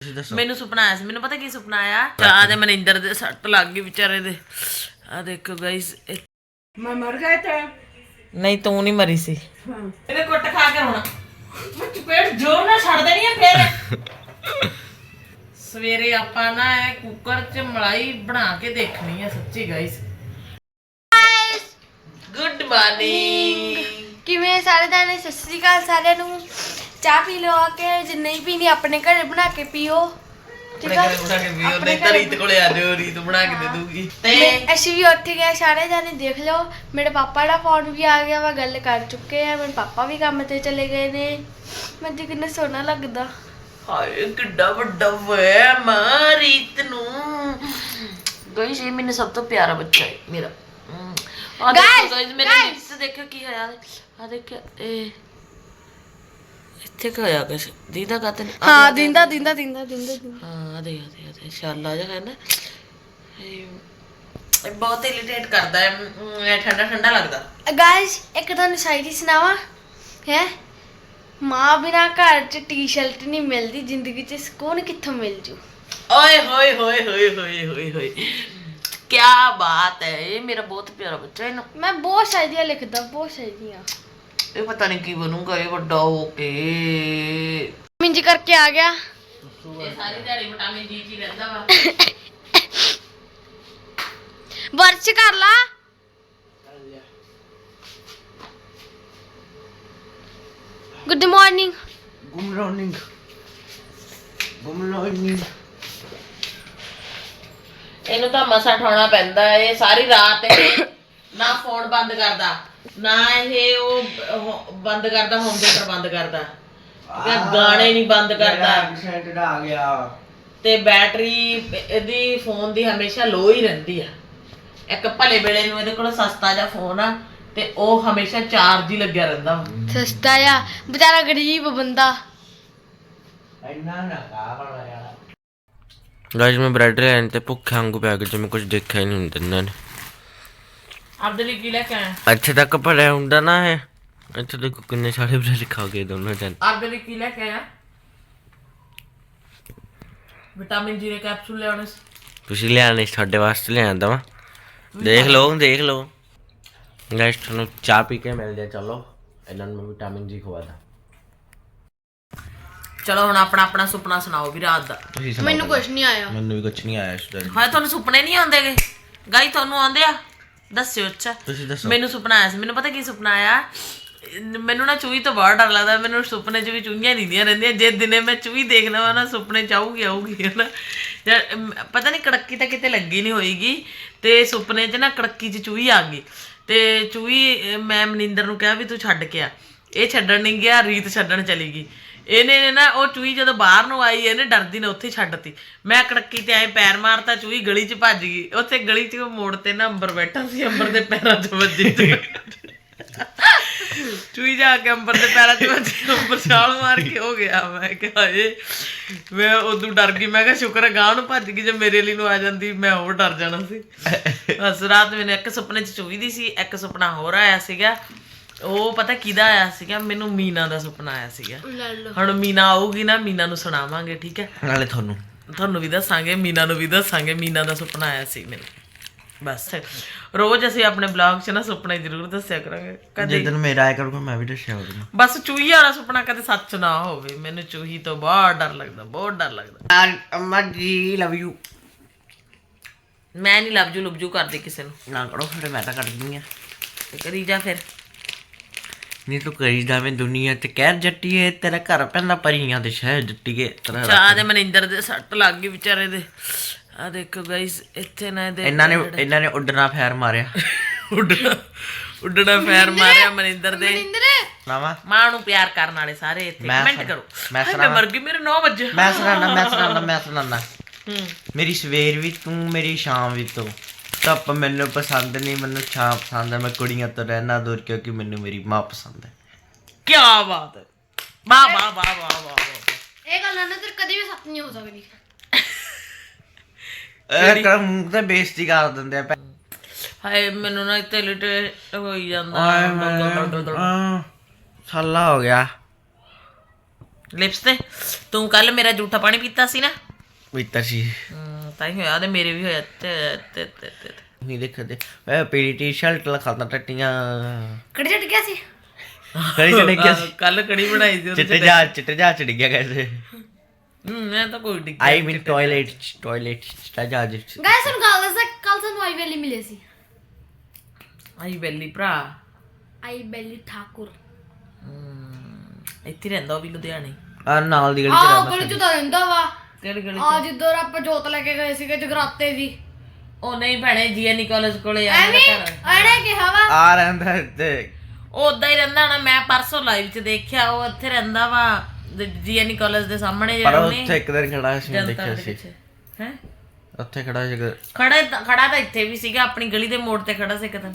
ਤੁਸੀਂ ਦੱਸੋ। ਮੈਨੂੰ ਸੁਪਨਾ ਆਇਆ ਸੀ। ਮੈਨੂੰ ਪਤਾ ਕੀ ਸੁਪਨਾ ਆਇਆ? ਚਾਹ ਦੇ ਮਨਿੰਦਰ ਦੇ ਸੱਟ ਲੱਗ ਗਈ ਵਿਚਾਰੇ ਦੇ। ਆ ਦੇਖੋ ਗਾਇਸ ਮੈਂ ਮਰ ਗਿਆ ਤੇ ਨਹੀਂ ਤੂੰ ਨਹੀਂ ਮਰੀ ਸੀ। ਇਹਨੇ ਕੁੱਟ ਖਾ ਕੇ ਰੋਣਾ। ਮੈਂ ਚਪੇੜ ਜੋਰ ਨਾਲ ਛੱਡ ਦੇਣੀ ਆ ਫੇਰ। ਸਵੇਰੇ ਆਪਾਂ ਨਾ ਇਹ ਕੁੱਕਰ 'ਚ ਮਲਾਈ ਬਣਾ ਕੇ ਦੇਖਣੀ ਆ ਸੱਚੀ ਗਾਇਸ ਗੁੱਡ ਮਾਰਨਿੰਗ ਕਿਵੇਂ ਸਾਰੇ ਦਾਣੇ ਸਤਿ ਸ੍ਰੀ ਅਕਾਲ ਸਾਰਿਆਂ ਨੂੰ। ਚਾਹ ਪੀ ਲਓ ਆ ਕੇ ਜੇ ਨਹੀਂ ਪੀਣੀ ਆਪਣੇ ਘਰੇ ਬਣਾ ਕੇ ਪੀਓ। ਠੀਕ ਆ? ਬਣਾ ਕੇ ਵੀ ਉਹਨੇ ਤਾਂ ਰੀਤ ਕੋਲੇ ਆ ਜਾਓ ਰੀਤ ਬਣਾ ਕੇ ਦੇ ਦੂਗੀ। ਤੇ ਮੈਂ- ਅਸੀਂ ਵੀ ਉੱਠ ਗਏ ਸਾਰੇ ਜਾਣੇ ਦੇਖ ਲਓ ਮੇਰੇ ਪਾਪਾ ਦਾ ਫੋਨ ਵੀ ਆ ਗਿਆ ਵਾ ਗੱਲ ਕਰ ਚੁੱਕੇ ਆ ਮੇਰੇ ਪਾਪਾ ਵੀ ਕੰਮ ਤੇ ਚਲੇ ਗਏ ਨੇ। ਮੈਨੂੰ ਕਿੰਨਾ ਸੋਹਣਾ ਲੱਗਦਾ। ਹਾਏ ਕਿੱਡਾ ਵੱਡਾ ਵੇ ਮਾਂ ਰੀਤ ਨੂੰ। ਗਾਇਸ ਇਹ ਮੈਨੂੰ ਸਭ ਤੋਂ ਪਿਆਰਾ ਬੱਚਾ ਹੈ ਮੇਰਾ। ਆ ਦੇਖੋ ਗਾਇਸ ਮੇਰੇ guys. ਨੀਚੇ ਦੇਖੋ ਕੀ ਹੋਇਆ। ਆ ਦੇਖੋ ਇਹ ਇੱਥੇ ਕੀ ਹੋਇਆ ਕੁਛ? ਦੀਦਾ ਕਾਤੇ ਹਾਂ ਦਿੰਦਾ ਦਿੰਦਾ ਦਿੰਦਾ ਦਿੰਦਾ ਦਿੰਦਾ। ਹਾਂ ਆ ਦੇ ਆ ਦੇ ਆ ਦੇ। ਸ਼ਾਲਾ ਜਿਹਾ ਹੈ ਨਾ ਇਹ ਇਹ ਬਹੁਤ ਇਰੀਟੇਟ ਕਰਦਾ ਹੈ। ਇਹ ਠੰਡਾ ਠੰਡਾ ਲੱਗਦਾ। ਗਾਇਸ ਇੱਕ ਤੁਹਾਨੂੰ ਸ਼ਾਇਰੀ ਸੁਣਾਵਾਂ? ਹੈ? ਮਾਂ ਬਿਨਾ ਘਰ 'ਚ ਟੀ-ਸ਼ਰਟ ਨਹੀਂ ਮਿਲਦੀ ਜ਼ਿੰਦਗੀ 'ਚ ਸਕੂਨ ਕਿੱਥੋਂ ਮਿਲ ਜੂ? ਓਏ ਹੋਏ ਹੋਏ ਹੋਏ ਹੋਏ ਹੋਏ ਹੋਏ। ਕੀ ਬਾਤ ਹੈ ਇਹ ਮੇਰਾ ਬਹੁਤ ਪਿਆਰਾ ਬੱਚਾ ਹੈ ਨਾ ਮੈਂ ਬਹੁਤ ਸ਼ਾਇਰੀਆਂ ਲਿਖਦਾ ਬਹੁਤ ਸ਼ਾਇਰੀਆਂ। ਇਹ ਪਤਾ ਨਹੀਂ ਕੀ ਬਣੂਗਾ ਇਹ ਵੱਡਾ ਹੋ ਕੇ। ਮਿੰਜ ਕਰਕੇ ਆ ਗਿਆ। ਇਹ ਸਾਰੀ ਦਿਹਾੜੀ ਵਿਟਾਮਿਨ ਡੀ ਚ ਹੀ ਰਹਿੰਦਾ ਵਾ। ਵਰਸ਼ ਕਰ ਲਾ। ਗੁੱਡ ਮਾਰਨਿੰਗ ਗੁੰਮ ਰੋਨਿੰਗ ਗੁੰਮ ਰੋਨਿੰਗ ਇਹਨੂੰ ਤਾਂ ਮਸਾ ਠਾਉਣਾ ਪੈਂਦਾ। ਇਹ ਸਾਰੀ ਰਾਤ ਇਹ ਨਾ ਫੋਨ ਬੰਦ ਕਰਦਾ। ਨਾ ਇਹ ਉਹ ਉਹ ਬੰਦ ਕਰਦਾ ਹੋਮ ਥੀਏਟਰ ਬੰਦ ਕਰਦਾ। ਠੀਕ ਹੈ, ਗਾਣੇ ਨਹੀਂ ਬੰਦ ਕਰਦਾ। ਐਕਸੀਡੈਂਟ ਆ ਗਿਆ। ਤੇ ਬੈਟਰੀ ਇਹਦੀ ਫੋਨ ਦੀ ਹਮੇਸ਼ਾ ਲੋ ਹੀ ਰਹਿੰਦੀ ਆ। ਇੱਕ ਭਲੇ ਵੇਲੇ ਨੂੰ ਇਹਦੇ ਕੋਲ ਸਸਤਾ ਜਿਹਾ ਫੋਨ ਆ ਤੇ ਉਹ ਹਮੇਸ਼ਾ ਚਾਰਜ ਹੀ ਲੱਗਿਆ ਰਹਿੰਦਾ ਵਾ। ਸਸਤਾ ਆ। ਵਿਚਾਰਾ ਗਰੀਬ ਬੰਦਾ। ਇੰਨਾ ਨਾ ਕਾਹਲਾ ਯਾਰ। ਗਾਇਸ ਮੈਂ ਬ੍ਰੈਡ ਲੈਣ ਤੇ ਭੁੱਖੇ ਵਾਂਗੂ ਪਿਆ ਕੇ ਜਿਵੇਂ ਕੁਝ ਦੇਖਿਆ ਹੀ ਨਹੀਂ ਹੁੰਦਾ ਇਹਨਾਂ ਨੇ। ਆਪਦੇ ਲਈ ਕੀ ਲੈ ਕੇ ਆਇਆ? ਇੱਥੇ ਤੱਕ ਭਰਿਆ ਹੁੰਦਾ ਨਾ ਇਹ। ਇੱਥੇ ਦੇਖੋ ਕਿੰਨੇ ਸਾਰੇ ਬ੍ਰੈਡ ਖਾ ਗਏ ਦੋਨੋਂ ਜਣ। ਆਪਦੇ ਲਈ ਕੀ ਲੈ ਕੇ ਆਇਆ? ਵਿਟਾਮਿਨ ਜੀ ਦੇ ਕੈਪਸੂਲ ਲਿਆਉਣੇ ਸੀ। ਤੁਸੀਂ ਲਿਆਣੇ ਤੁਹਾਡੇ ਵਾਸਤੇ ਲਿਆਂਦਾ ਵਾ ਦੇਖ ਲਓ ਦੇਖ ਲਓ। ਗਾਇਸ ਤੁਹਾਨੂੰ ਚਾਹ ਪੀ ਕੇ ਮਿਲਦੇ ਆ ਚਲੋ। ਇਹਨਾਂ ਨੂੰ ਵਿਟਾਮਿਨ ਜੀ ਖਵਾਦਾ। ਚਲੋ ਹੁਣ ਆਪਣਾ ਆਪਣਾ ਸੁਪਨਾ ਸੁਣਾਓ ਵੀ ਰਾਤ ਦਾ। ਤੁਸੀਂ ਮੈਨੂੰ ਕੁਝ ਨਹੀਂ ਆਇਆ। ਮੈਨੂੰ ਵੀ ਕੁਝ ਨਹੀਂ ਆਇਆ ਦਿਨ। ਹਾਏ ਤੁਹਾਨੂੰ ਸੁਪਨੇ ਨਹੀਂ ਆਉਂਦੇਗੇ? ਗਾਈ ਤੁਹਾਨੂੰ ਆਉਂਦੇ ਆ? ਦੱਸਿਓ ਅੱਛਾ ਤੁਸੀਂ ਦੱਸੋ ਮੈਨੂੰ ਸੁਪਨਾ ਆਇਆ ਸੀ ਮੈਨੂੰ ਪਤਾ ਕੀ ਸੁਪਨਾ ਆਇਆ ਮੈਨੂੰ ਨਾ ਚੂਹੀ ਤੋਂ ਬਹੁਤ ਡਰ ਲੱਗਦਾ ਮੈਨੂੰ ਸੁਪਨੇ 'ਚ ਵੀ ਚੂਹੀਆਂ ਨੀਂਦੀਆਂ ਰਹਿੰਦੀਆਂ ਜੇ ਦਿਨੇ ਮੈਂ ਚੂਹੀ ਦੇਖ ਲਵਾਂ ਨਾ ਸੁਪਨੇ 'ਚ ਆਊਗੀ ਆਊਗੀ ਹਨਾ ਪਤਾ ਨਹੀਂ ਕੜੱਕੀ ਤਾਂ ਕਿਤੇ ਲੱਗੀ ਨਹੀਂ ਹੋਏਗੀ ਤੇ ਸੁਪਨੇ 'ਚ ਨਾ ਕੜੱਕੀ 'ਚ ਚੂਹੀ ਆ ਗਈ ਤੇ ਚੂਹੀ ਮੈਂ ਮਨਿੰਦਰ ਨੂੰ ਕਿਹਾ ਵੀ ਤੂੰ ਛੱਡ ਕੇ ਆ ਇਹ ਛੱਡਣ ਨਹੀਂ ਗਿਆ ਰੀਤ ਛੱਡਣ ਚਲੀ ਗਈ ਇਹਨੇ ਨਾ ਉਹ ਚੂਹੀ ਜਦੋਂ ਬਾਹਰ ਨੂੰ ਆਈ, ਇਹਨੇ ਡਰਦੀ ਨੇ, ਉੱਥੇ ਛੱਡਤੀ ਮੈਂ ਕੜੱਕੀ ਤੇ ਆਏ ਪੈਰ ਮਾਰਤਾ, ਚੂਹੀ ਗਲੀ 'ਚ ਭੱਜ ਗਈ। ਉੱਥੇ ਗਲੀ 'ਚ ਉਹ ਮੋੜ ਤੇ ਨਾ ਅੰਬਰ ਬੈਠਾ ਸੀ, ਅੰਬਰ ਦੇ ਪੈਰਾਂ 'ਚ ਵੱਜੀ ਚੂਹੀ ਜਾ ਕੇ ਅੰਬਰ ਦੇ ਪੈਰਾਂ 'ਚ ਵੱਜੀ, ਅੰਬਰ ਛਾਲ ਮਾਰ ਕੇ ਹੋ ਗਿਆ। ਮੈਂ ਕਿਹਾ ਏ ਮੈਂ ਉਦੋਂ ਡਰ ਗਈ। ਮੈਂ ਕਿਹਾ, ਸ਼ੁਕਰ ਹੈ ਗਾਂ ਨੂੰ ਭੱਜ ਗਈ, ਜੇ ਮੇਰੇ ਲਈ ਨੂੰ ਆ ਜਾਂਦੀ, ਮੈਂ ਹੋਰ ਡਰ ਜਾਣਾ ਸੀ। ਬਸ ਰਾਤ ਮੈਨੂੰ ਇੱਕ ਸੁਪਨੇ 'ਚ ਚੂਹੀ ਦੀ ਸੀ, ਇੱਕ ਸੁਪਨਾ ਹੋਰ ਆਇਆ ਸੀਗਾ। ਉਹ ਪਤਾ ਕਿਹਦਾ ਆਇਆ ਸੀਗਾ? ਮੈਨੂੰ ਮੀਨਾ ਦਾ ਸੁਪਨਾ ਆਇਆ ਸੀਗਾ। ਲੈ ਲਓ। ਹੁਣ ਮੀਨਾ ਆਊਗੀ ਨਾ ਮੀਨਾ ਨੂੰ ਸੁਣਾਵਾਂਗੇ ਠੀਕ ਹੈ? ਨਾਲੇ ਤੁਹਾਨੂੰ। ਤੁਹਾਨੂੰ ਵੀ ਦੱਸਾਂਗੇ ਮੀਨਾ ਨੂੰ ਵੀ ਦੱਸਾਂਗੇ ਮੀਨਾ ਦਾ ਸੁਪਨਾ ਆਇਆ ਸੀ ਮੈਨੂੰ। ਬਸ। ਰੋਜ਼ ਅਸੀਂ ਆਪਣੇ ਬਲੌਗ 'ਚ ਨਾ ਸੁਪਨੇ ਜ਼ਰੂਰ ਦੱਸਿਆ ਕਰਾਂਗੇ। ਕਦੇ ਜਿੱਦਨ ਮੇਰਾ ਆਇਆ ਕਰੂਗਾ ਮੈਂ ਵੀ ਦੱਸਿਆ ਕਰੂੰਗਾ ਬਸ ਚੂਹੀ ਵਾਲਾ ਸੁਪਨਾ ਕਦੇ ਸੱਚ ਨਾ ਹੋਵੇ। ਮੈਨੂੰ ਚੂਹੀ ਤੋਂ ਬਹੁਤ ਡਰ ਲੱਗਦਾ ਬਹੁਤ ਡਰ ਲੱਗਦਾ। ਅੰਮਾ ਜੀ ਲਵ ਯੂ ਮੈਂ ਨਹੀਂ ਲਵਜੂ ਲੁਬਜੂ ਕਰਦੀ ਕਿਸੇ ਨੂੰ। ਨਾ ਕਰੋ ਫਿਰ ਮੈਂ ਤਾਂ ਕੱਢਦੀ ਆ। ਤੇ ਕਰੀ ਜਾ ਫਿਰ। ਨਹੀਂ ਤੂੰ ਕਰੀ ਜਾਵੇਂ ਦੁਨੀਆ ਤੇ ਕਹਿਰ ਜੱਟੀਏ ਤੇਰਾ ਘਰ ਪੈਂਦਾ ਪਰੀਆਂ ਦੇ ਸ਼ਹਿਰ ਜੱਟੀਏ ਤੇਰਾ ਚਾਹ ਦੇ। ਮਨਿੰਦਰ ਦੇ ਸੱਟ ਲੱਗ ਗਈ ਵਿਚਾਰੇ ਦੇ। ਆ ਦੇਖੋ ਗਾਇਸ ਇੱਥੇ ਨਾ ਇਹਦੇ ਇਹਨਾਂ ਨੇ ਇਹਨਾਂ ਨੇ ਉੱਡਣਾ ਫੈਰ ਮਾਰਿਆ। ਉੱਡਣਾ ਉੱਡਣਾ ਫੈਰ ਮਾਰਿਆ ਮਨਿੰਦਰ ਦੇ। ਨਾਵਾ ਮਾਂ ਨੂੰ ਪਿਆਰ ਕਰਨ ਵਾਲੇ ਸਾਰੇ ਇੱਥੇ। ਕਮੈਂਟ ਸੁਣ- ਕਰੋ। ਮੈਂ। ਮਰ ਗਈ ਮੇਰੇ 9 ਵਜੇ ਮੈਂ ਸੁਣਾਣਾ ਮੈਂ ਸੁਣਾਣਾ ਮੈਂ ਸੁਣਾਣਾ ਹੂੰ। ਮੇਰੀ ਸਵੇਰ ਵੀ ਤੂੰ ਮੇਰੀ ਸ਼ਾਮ ਵੀ ਤੂੰ। ਧੁੱਪ ਮੈਨੂੰ ਪਸੰਦ ਨਹੀਂ ਮੈਨੂੰ ਛਾਂ ਪਸੰਦ ਹੈ ਮੈਂ ਕੁੜੀਆਂ ਤੋਂ ਰਹਿਣਾ ਦੂਰ ਕਿਉਂਕਿ ਮੈਨੂੰ ਮੇਰੀ ਮਾਂ ਪਸੰਦ ਹੈ। ਕੀ ਬਾਤ ਹੈ। ਵਾਹ ਵਾਹ ਵਾਹ ਵਾਹ ਇਹ ਗੱਲ ਨਾ ਤੇ ਕਦੀ ਵੀ ਸੱਚ ਨਹੀਂ ਹੋ ਸਕਦੀ। ਇਹ ਕਰ ਮੂੰਹ ਤੇ ਬੇਇੱਜ਼ਤੀ ਕਰ ਦਿੰਦੇ ਆ ਹਾਏ ਮੈਨੂੰ ਨਾ ਇੱਥੇ ਲਿਟੇ ਹੋਈ ਜਾਂਦਾ। ਮੈਂ ਸਾਲਾ ਹੋ ਗਿਆ। ਲਿਪਸ ਤੇ? ਤੂੰ ਕੱਲ ਮੇਰਾ ਜੂਠਾ ਪਾਣੀ ਪੀਤਾ ਸੀ ਨਾ? ਪੀਤਾ ਸੀ। ਹਮ, ਤਾਂ ਹੀ ਹੋਇਆ ਤੇ ਮੇਰੇ ਵੀ ਹੋਇਆ ਤੇ ਤੇ ਤੇ ਤੇ ਨਹੀਂ ਦੇਖਦੇ ਏ ਪੀੜੀ ਟੀ-ਸ਼ਰਟ ਲਖਾਤਾ ਟੱਟੀਆਂ। ਕੜ ਜਟ ਗਿਆ ਸੀ? ਕੜੀ ਚੜ ਗਿਆ ਸੀ? ਕੱਲ ਕੜੀ ਬਣਾਈ ਸੀ ਚਿੱਟੇ ਜਾ ਚਿੱਟੇ ਜਾ ਚੜ ਗਿਆ ਕੈਸੇ ਹੂੰ ਮੈਂ ਤਾਂ ਕੋਈ ਡਿੱਗ ਆਈ ਮੀਨ ਟਾਇਲਟ ਟਾਇਲਟ ਚਿੱਟਾ ਜਾ ਗਾਇਸ ਨੂੰ ਗੱਲ ਦੱਸਾਂ ਕੱਲ ਸਾਨੂੰ ਆਈ ਬੈਲੀ ਮਿਲੇ ਸੀ। ਆਈ ਬੈਲੀ ਭਰਾ। ਆਈ ਬੈਲੀ ਠਾਕੁਰ। ਇੱਥੇ ਰਹਿੰਦਾ ਉਹ ਵੀ ਲੁਧਿਆਣੇ। ਆ ਨਾਲ ਦੀ ਗਲੀ ਚ ਰਹਿੰਦਾ ਗਲੀ ਚ ਤਾਂ ਰਹਿੰਦਾ ਵਾ। ਕਿਹੜੀ ਗਲੀ ਆ ਜਿੱਧਰ ਆਪਾਂ ਜੋਤ ਲੈ ਕੇ ਗਏ ਸੀਗੇ ਜਗਰਾਤੇ ਦੀ ਉਹ ਨਹੀਂ ਭੈਣੇ ਜੀਐਨਈ ਕਾਲਜ ਕੋਲੇ ਆ ਮੇਰਾ ਐਵੇਂ ਘਰ ਕਿਹਾ ਵਾ। ਆ ਰਹਿੰਦਾ ਤੇ ਉਹ ਉਦਾਂ ਹੀ ਰਹਿੰਦਾ ਨਾ ਮੈਂ ਪਰਸੋਂ ਲਾਈਵ 'ਚ ਦੇਖਿਆ ਉਹ ਇੱਥੇ ਰਹਿੰਦਾ ਵਾ ਜੀਐਨਈ ਕਾਲਜ ਦੇ ਸਾਹਮਣੇ ਪਰ ਜਿਹੜਾ ਉੱਥੇ ਇੱਕ ਦਿਨ ਖੜਾ ਸੀ ਮੈਂ ਦੇਖਿਆ ਸੀ। ਹੈ? ਉੱਥੇ ਖੜਾ ਸੀ ਇੱਕ- ਖੜਾ ਖੜਾ ਤਾਂ ਇੱਥੇ ਵੀ ਸੀਗਾ ਆਪਣੀ ਗਲੀ ਦੇ ਮੋੜ ਤੇ ਖੜਾ ਸੀ ਇੱਕ ਦਿਨ।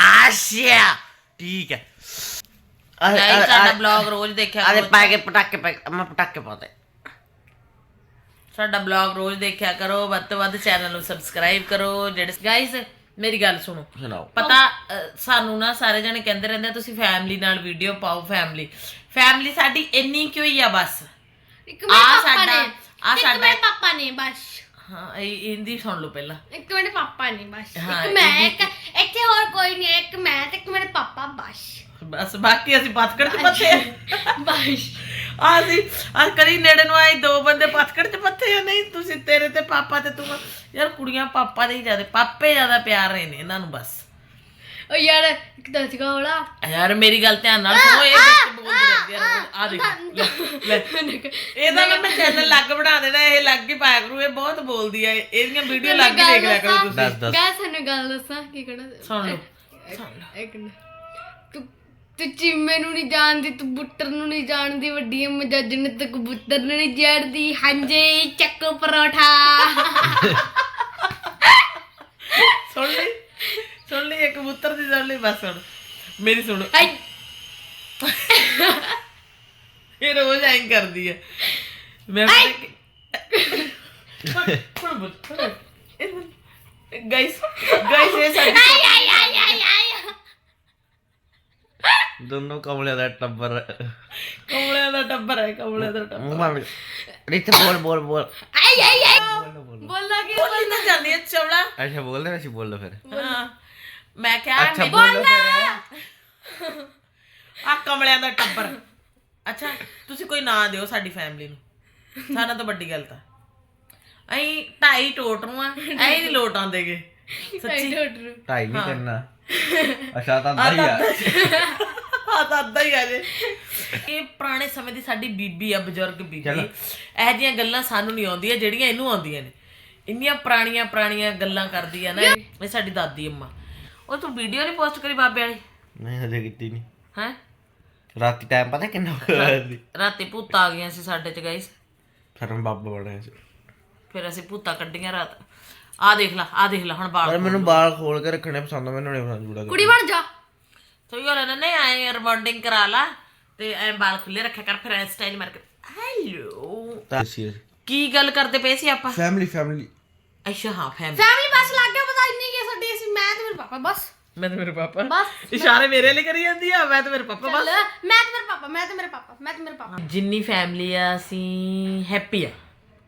ਆਸ਼ਿਆ! ਠੀਕ ਹੈ। ਆ ਗਾਇਸ ਸਾਡਾ ਬਲੌਗ ਰੋਜ਼ ਦੇਖਿਆ ਕਰੋ ਪਾ ਕੇ ਪਟਾਕੇ ਪਾ ਮੈਂ ਪਟਾਕੇ ਪਾਤੇ ਸਾਡਾ ਬਲੌਗ ਰੋਜ਼ ਦੇਖਿਆ ਕਰੋ ਵੱਧ ਤੋਂ ਵੱਧ ਚੈਨਲ ਨੂੰ ਸਬਸਕ੍ਰਾਈਬ ਕਰੋ। ਜਿਹੜੇ ਗਾਇਸ ਮੇਰੀ ਗੱਲ ਸੁਣੋ। ਸੁਣਾਓ। ਪਤਾ ਅ, ਸਾਨੂੰ ਨਾ ਸਾਰੇ ਜਣੇ ਕਹਿੰਦੇ ਰਹਿੰਦੇ ਆ, ਤੁਸੀਂ ਫੈਮਿਲੀ ਨਾਲ ਵੀਡੀਓ ਪਾਓ ਫੈਮਿਲੀ ਫੈਮਿਲੀ ਇੰਨੀ ਇੰਨੀ ਕਿਉਂ ਹੀ ਆ ਬਸ? ਇੱਕ ਆ ਮੇਰੇ ਪਾਪਾ ਸਾਡਾ ਨੇ ਆ ਇੱਕ ਸਾਡਾ ਮੇਰੇ ਪਾਪਾ ਨੇ ਬਸ। ਹਾਂ ਇਹ ਹਿੰਦੀ ਸੁਣ ਲਓ ਪਹਿਲਾਂ। ਇੱਕ ਮੇਰੇ ਪਾਪਾ ਨੇ ਬਸ। ਹਾਂ, ਇੱਕ ਮੈਂ ਇਹਦੀ- ਇੱਕ ਇੱਥੇ ਹੋਰ ਕੋਈ ਨਹੀਂ ਇੱਕ ਮੈਂ ਤੇ ਇੱਕ ਮੇਰੇ ਪਾਪਾ ਬਸ। ਬਸ ਬਾਕੀ ਅਸੀਂ ਚ ਪੱਥੇ ਆ। ਬਸ। ਆ ਅਸੀਂ ਆ ਕਰੀ ਨੇੜੇ ਨੂੰ ਆਏ ਦੋ ਬੰਦੇ ਪਤਕੜ ਚ ਪੱਥੇ ਆ ਨਹੀਂ ਤੁਸੀਂ ਤੇਰੇ ਤੇ ਪਾਪਾ ਤੇ ਤੂੰ ਯਾਰ ਕੁੜੀਆਂ ਪਾਪਾ ਦੇ ਹੀ ਜ਼ਿਆਦਾ ਪਾਪੇ ਜ਼ਿਆਦਾ ਪਿਆਰ ਰਹੇ ਨੇ ਇਹਨਾਂ ਨੂੰ ਬਸ। ਓ ਯਾਰ ਇੱਕ ਤਾਂ ਸੀਗਾ ਹੋਲਾ ਯਾਰ ਮੇਰੀ ਗੱਲ ਧਿਆਨ ਨਾਲ ਸੁਣੋ ਇਹ ਵਿੱਚ ਬੋਲਦੀ ਰਹਿੰਦੀ ਆ ਆ ਦੇਖ ਲੈ, ਇਹਦਾ ਨਾ ਮੈਂ ਚੈਨਲ ਲੱਗ ਬਣਾ ਦੇਣਾ ਇਹ ਲੱਗ ਕੇ ਪਾਇਆ ਕਰੂ ਇਹ ਬਹੁਤ ਬੋਲਦੀ ਆ ਇਹਦੀਆਂ ਵੀਡੀਓ ਲੱਗ ਕੇ ਦੇਖ ਲਿਆ ਕਰੋ ਤੁਸੀਂ। ਦੱਸ ਦੱਸ। ਗਾਇਸ ਸਾਨੂੰ ਗੱਲ ਦੱਸਾਂ ਕੀ ਕਹਿਣਾ ਸੁਣ ਲਓ। ਇੱਕ ਮਿੰਟ। ਤੂੰ ਤੂੰ ਚੀਮੇ ਨੂੰ ਨਹੀਂ ਜਾਣਦੀ ਤੂੰ ਬੁੱਟਰ ਨੂੰ ਨਹੀਂ ਜਾਣਦੀ ਵੱਡੀ ਅੰਮ ਜੱਜ ਨੇ ਤੇ ਕਬੂਤਰ ਨੂੰ ਨਹੀਂ ਜਾਣਦੀ ਹਾਂਜੀ ਚੱਕੋ ਪਰੌਠਾ। ਸੁਣ ਲਈ ਸੁਣ ਲਈ ਇੱਕ ਕਬੂਤਰ ਦੀ ਸੁਣ ਲਈ ਬਸ ਸੁਣ ਮੇਰੀ ਸੁਣ। ਹਾਈ। ਇਹ ਰੋਜ਼ ਐਂ ਕਰਦੀ ਹੈ ਮੈਂ ਹੁਣ ਗਾਇਸ ਗਾਇਸ ਇਹ ਸਾਡੀ ਆਈ ਆਈ ਆਈ ਆਈ ਦੋਨੋਂ ਕਮਲਿਆਂ ਦਾ ਟੱਬਰ ਕਮਲਿਆਂ ਦਾ ਟੱਬਰ ਹੈ ਕਮਲਿਆਂ ਦਾ ਟੱਬਰ। ਮੂੰਹ ਮਾਰ ਰਿੱਤ ਬੋਲ ਬੋਲ ਬੋਲ। ਆਈ ਆਈ ਆਈ। ਬੋਲਾ ਕੀ ਬੋਲੀ ਨਾ ਜਾਂਦੀ ਹੈ ਚਵੜਾ ਅੱਛਾ ਬੋਲਦੇ ਵੈਸੇ ਬੋਲੋ ਫਿਰ। ਹਾਂ। ਮੈਂ ਕਿਹਾ ਅੱਛਾ ਬੋਲੋ ਫਿਰ। ਆ ਕਮਲਿਆਂ ਦਾ ਟੱਬਰ। ਅੱਛਾ ਤੁਸੀਂ ਕੋਈ ਨਾਂ ਦਿਓ ਸਾਡੀ ਫੈਮਿਲੀ ਨੂੰ। ਸਾਡਾ ਤਾਂ ਵੱਡੀ ਗੱਲ ਤਾਂ। ਅਸੀਂ ਢਾਈ ਟੋਟ ਨੂੰ ਆ ਐਂ ਨਹੀਂ ਲੋਟ ਆਉਂਦੇਗੇ। ਸੱਚੀ। ਢਾਈ ਨਹੀਂ ਕਰਨਾ। ਅੱਛਾ ਤਾਂ ਦਈ ਅੱਧਾ ਹੀ ਆ ਜੇ। ਇਹ ਪੁਰਾਣੇ ਸਮੇਂ ਦੀ ਸਾਡੀ ਬੀਬੀ ਆ ਬਜ਼ੁਰਗ ਬੀਬੀ। ਇਹ ਜੀਆਂ ਗੱਲਾਂ ਸਾਨੂੰ ਨਹੀਂ ਆਉਂਦੀਆਂ ਜਿਹੜੀਆਂ ਇਹਨੂੰ ਆਉਂਦੀਆਂ ਨੇ। ਇੰਨੀਆਂ ਪੁਰਾਣੀਆਂ ਪੁਰਾਣੀਆਂ ਗੱਲਾਂ ਕਰਦੀ ਆ ਨਾ ਇਹ। ਸਾਡੀ ਦਾਦੀ ਅੰਮਾ। ਉਹ ਤੂੰ ਵੀਡੀਓ ਨਹੀਂ ਪੋਸਟ ਕਰੀ ਬਾਬੇ ਵਾਲੀ ਨਹੀਂ ਹਜੇ ਕੀਤੀ ਨਹੀਂ। ਹੈ? ਰਾਤੀ ਟਾਈਮ ਪਤਾ ਕਿੰਨਾ ਹੋਇਆ ਸੀ ਰਾਤੀ ਭੂਤ ਆ ਗਈਆਂ ਸੀ ਸਾਡੇ ਚ ਗਾਇਸ ਫਿਰ ਮੈਂ ਬਾਬਾ ਬਣਿਆ ਸੀ। ਫਿਰ ਅਸੀਂ ਭੂਤਾਂ ਕੱਢੀਆਂ ਰਾਤ। ਆ ਦੇਖ ਲੈ ਆ ਦੇਖ ਲੈ ਹੁਣ ਬਾਲ ਪਰ ਮੈਨੂੰ ਬਾਲ ਖੋਲ ਕੇ ਰੱਖਣੇ ਪਸੰਦ ਆ, ਮੈਨੂੰ ਨਹੀਂ ਪਸੰਦ ਜੂੜਾ ਕੁੜੀ ਬਣ ਜਾ। ਸਹੀ ਗੱਲ ਨਾ ਐ ਰਿਬੌਂਡਿੰਗ ਕਰਾ ਲਾ ਤੇ ਐ ਬਾਲ ਖੁੱਲੇ ਰੱਖਿਆ ਕਰ ਫਿਰ ਐ ਸਟਾਈਲ ਮਾਰ ਕੇ ਹੈਲੋ ਕੀ ਗੱਲ ਕਰਦੇ ਪਏ ਸੀ ਆਪਾਂ ਫੈਮਿਲੀ ਫੈਮਿਲੀ ਅੱਛਾ ਹਾਂ ਫੈਮ ਫੈਮਿਲੀ ਬਸ ਲੱਗ ਗਿਆ ਪਤਾ ਨਹੀਂ ਕਿ ਸਾਡੀ ਅਸੀਂ ਮੈਂ ਤੇ ਮੇਰੇ ਪਾਪਾ ਬਸ ਮੈਂ ਤੇ ਮੇਰੇ ਪਾਪਾ ਬਸ ਇਸ਼ਾਰੇ ਮੇਰੇ ਲਈ ਕਰੀ ਜਾਂਦੀ ਆ ਮੈਂ ਤੇ ਮੇਰੇ ਪਾਪਾ ਚੱਲ ਮੈਂ ਤੇ ਮੇਰੇ ਪਾਪਾ ਮੈਂ ਤੇ ਮੇਰੇ ਪਾਪਾ ਮੈਂ ਤੇ ਮੇਰੇ ਪਾਪਾ ਜਿੰਨੀ ਫੈਮਿਲੀ ਆ ਅਸੀਂ ਹੈਪੀ ਆ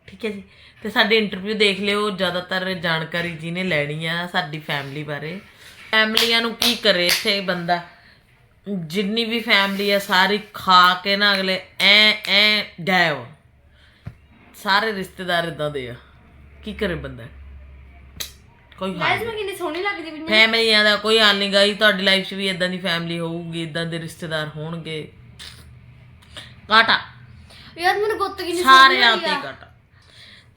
ਠੀਕ ਹੈ ਜੀ ਤੇ ਸਾਡੇ ਇੰਟਰਵਿਊ ਦੇਖ ਲਿਓ ਜ਼ਿਆਦਾਤਰ ਜਾਣਕਾਰੀ ਜਿਹਨੇ ਲੈਣੀ ਆ ਸਾਡੀ ਫੈਮਿਲੀ ਬਾਰੇ ਫੈਮਲੀਆਂ ਨੂੰ ਕੀ ਕਰੇ ਇੱਥੇ ਬੰਦਾ ਜਿੰਨੀ ਵੀ ਫੈਮਿਲੀ ਆ ਸਾਰੀ ਖਾ ਕੇ ਨਾ ਅਗਲੇ ਐ ਐ ਗਾਇਬ ਸਾਰੇ ਰਿਸ਼ਤੇਦਾਰ ਇਦਾਂ ਦੇ ਆ। ਕੀ ਕਰੇ ਬੰਦਾ? ਕੋਈ ਹੱਲ ਗਾਇਸ ਮੈਂ ਕਿੰਨੀ ਸੋਹਣੀ ਲੱਗਦੀ ਵੀ ਫੈਮਲੀਆਂ ਦਾ ਕੋਈ ਹਾਲ ਨਹੀਂ ਗਾਈ ਤੁਹਾਡੀ ਲਾਈਫ 'ਚ ਵੀ ਇਦਾਂ ਦੀ ਫੈਮਿਲੀ ਹੋਊਗੀ ਇਦਾਂ ਦੇ ਰਿਸ਼ਤੇਦਾਰ ਹੋਣਗੇ। ਕਾਟਾ। ਯਾਰ ਮੈਨੂੰ ਗੁੱਤ ਕਿੰਨੀ ਸਾਰੇ ਆਤੇ ਕਾਟਾ।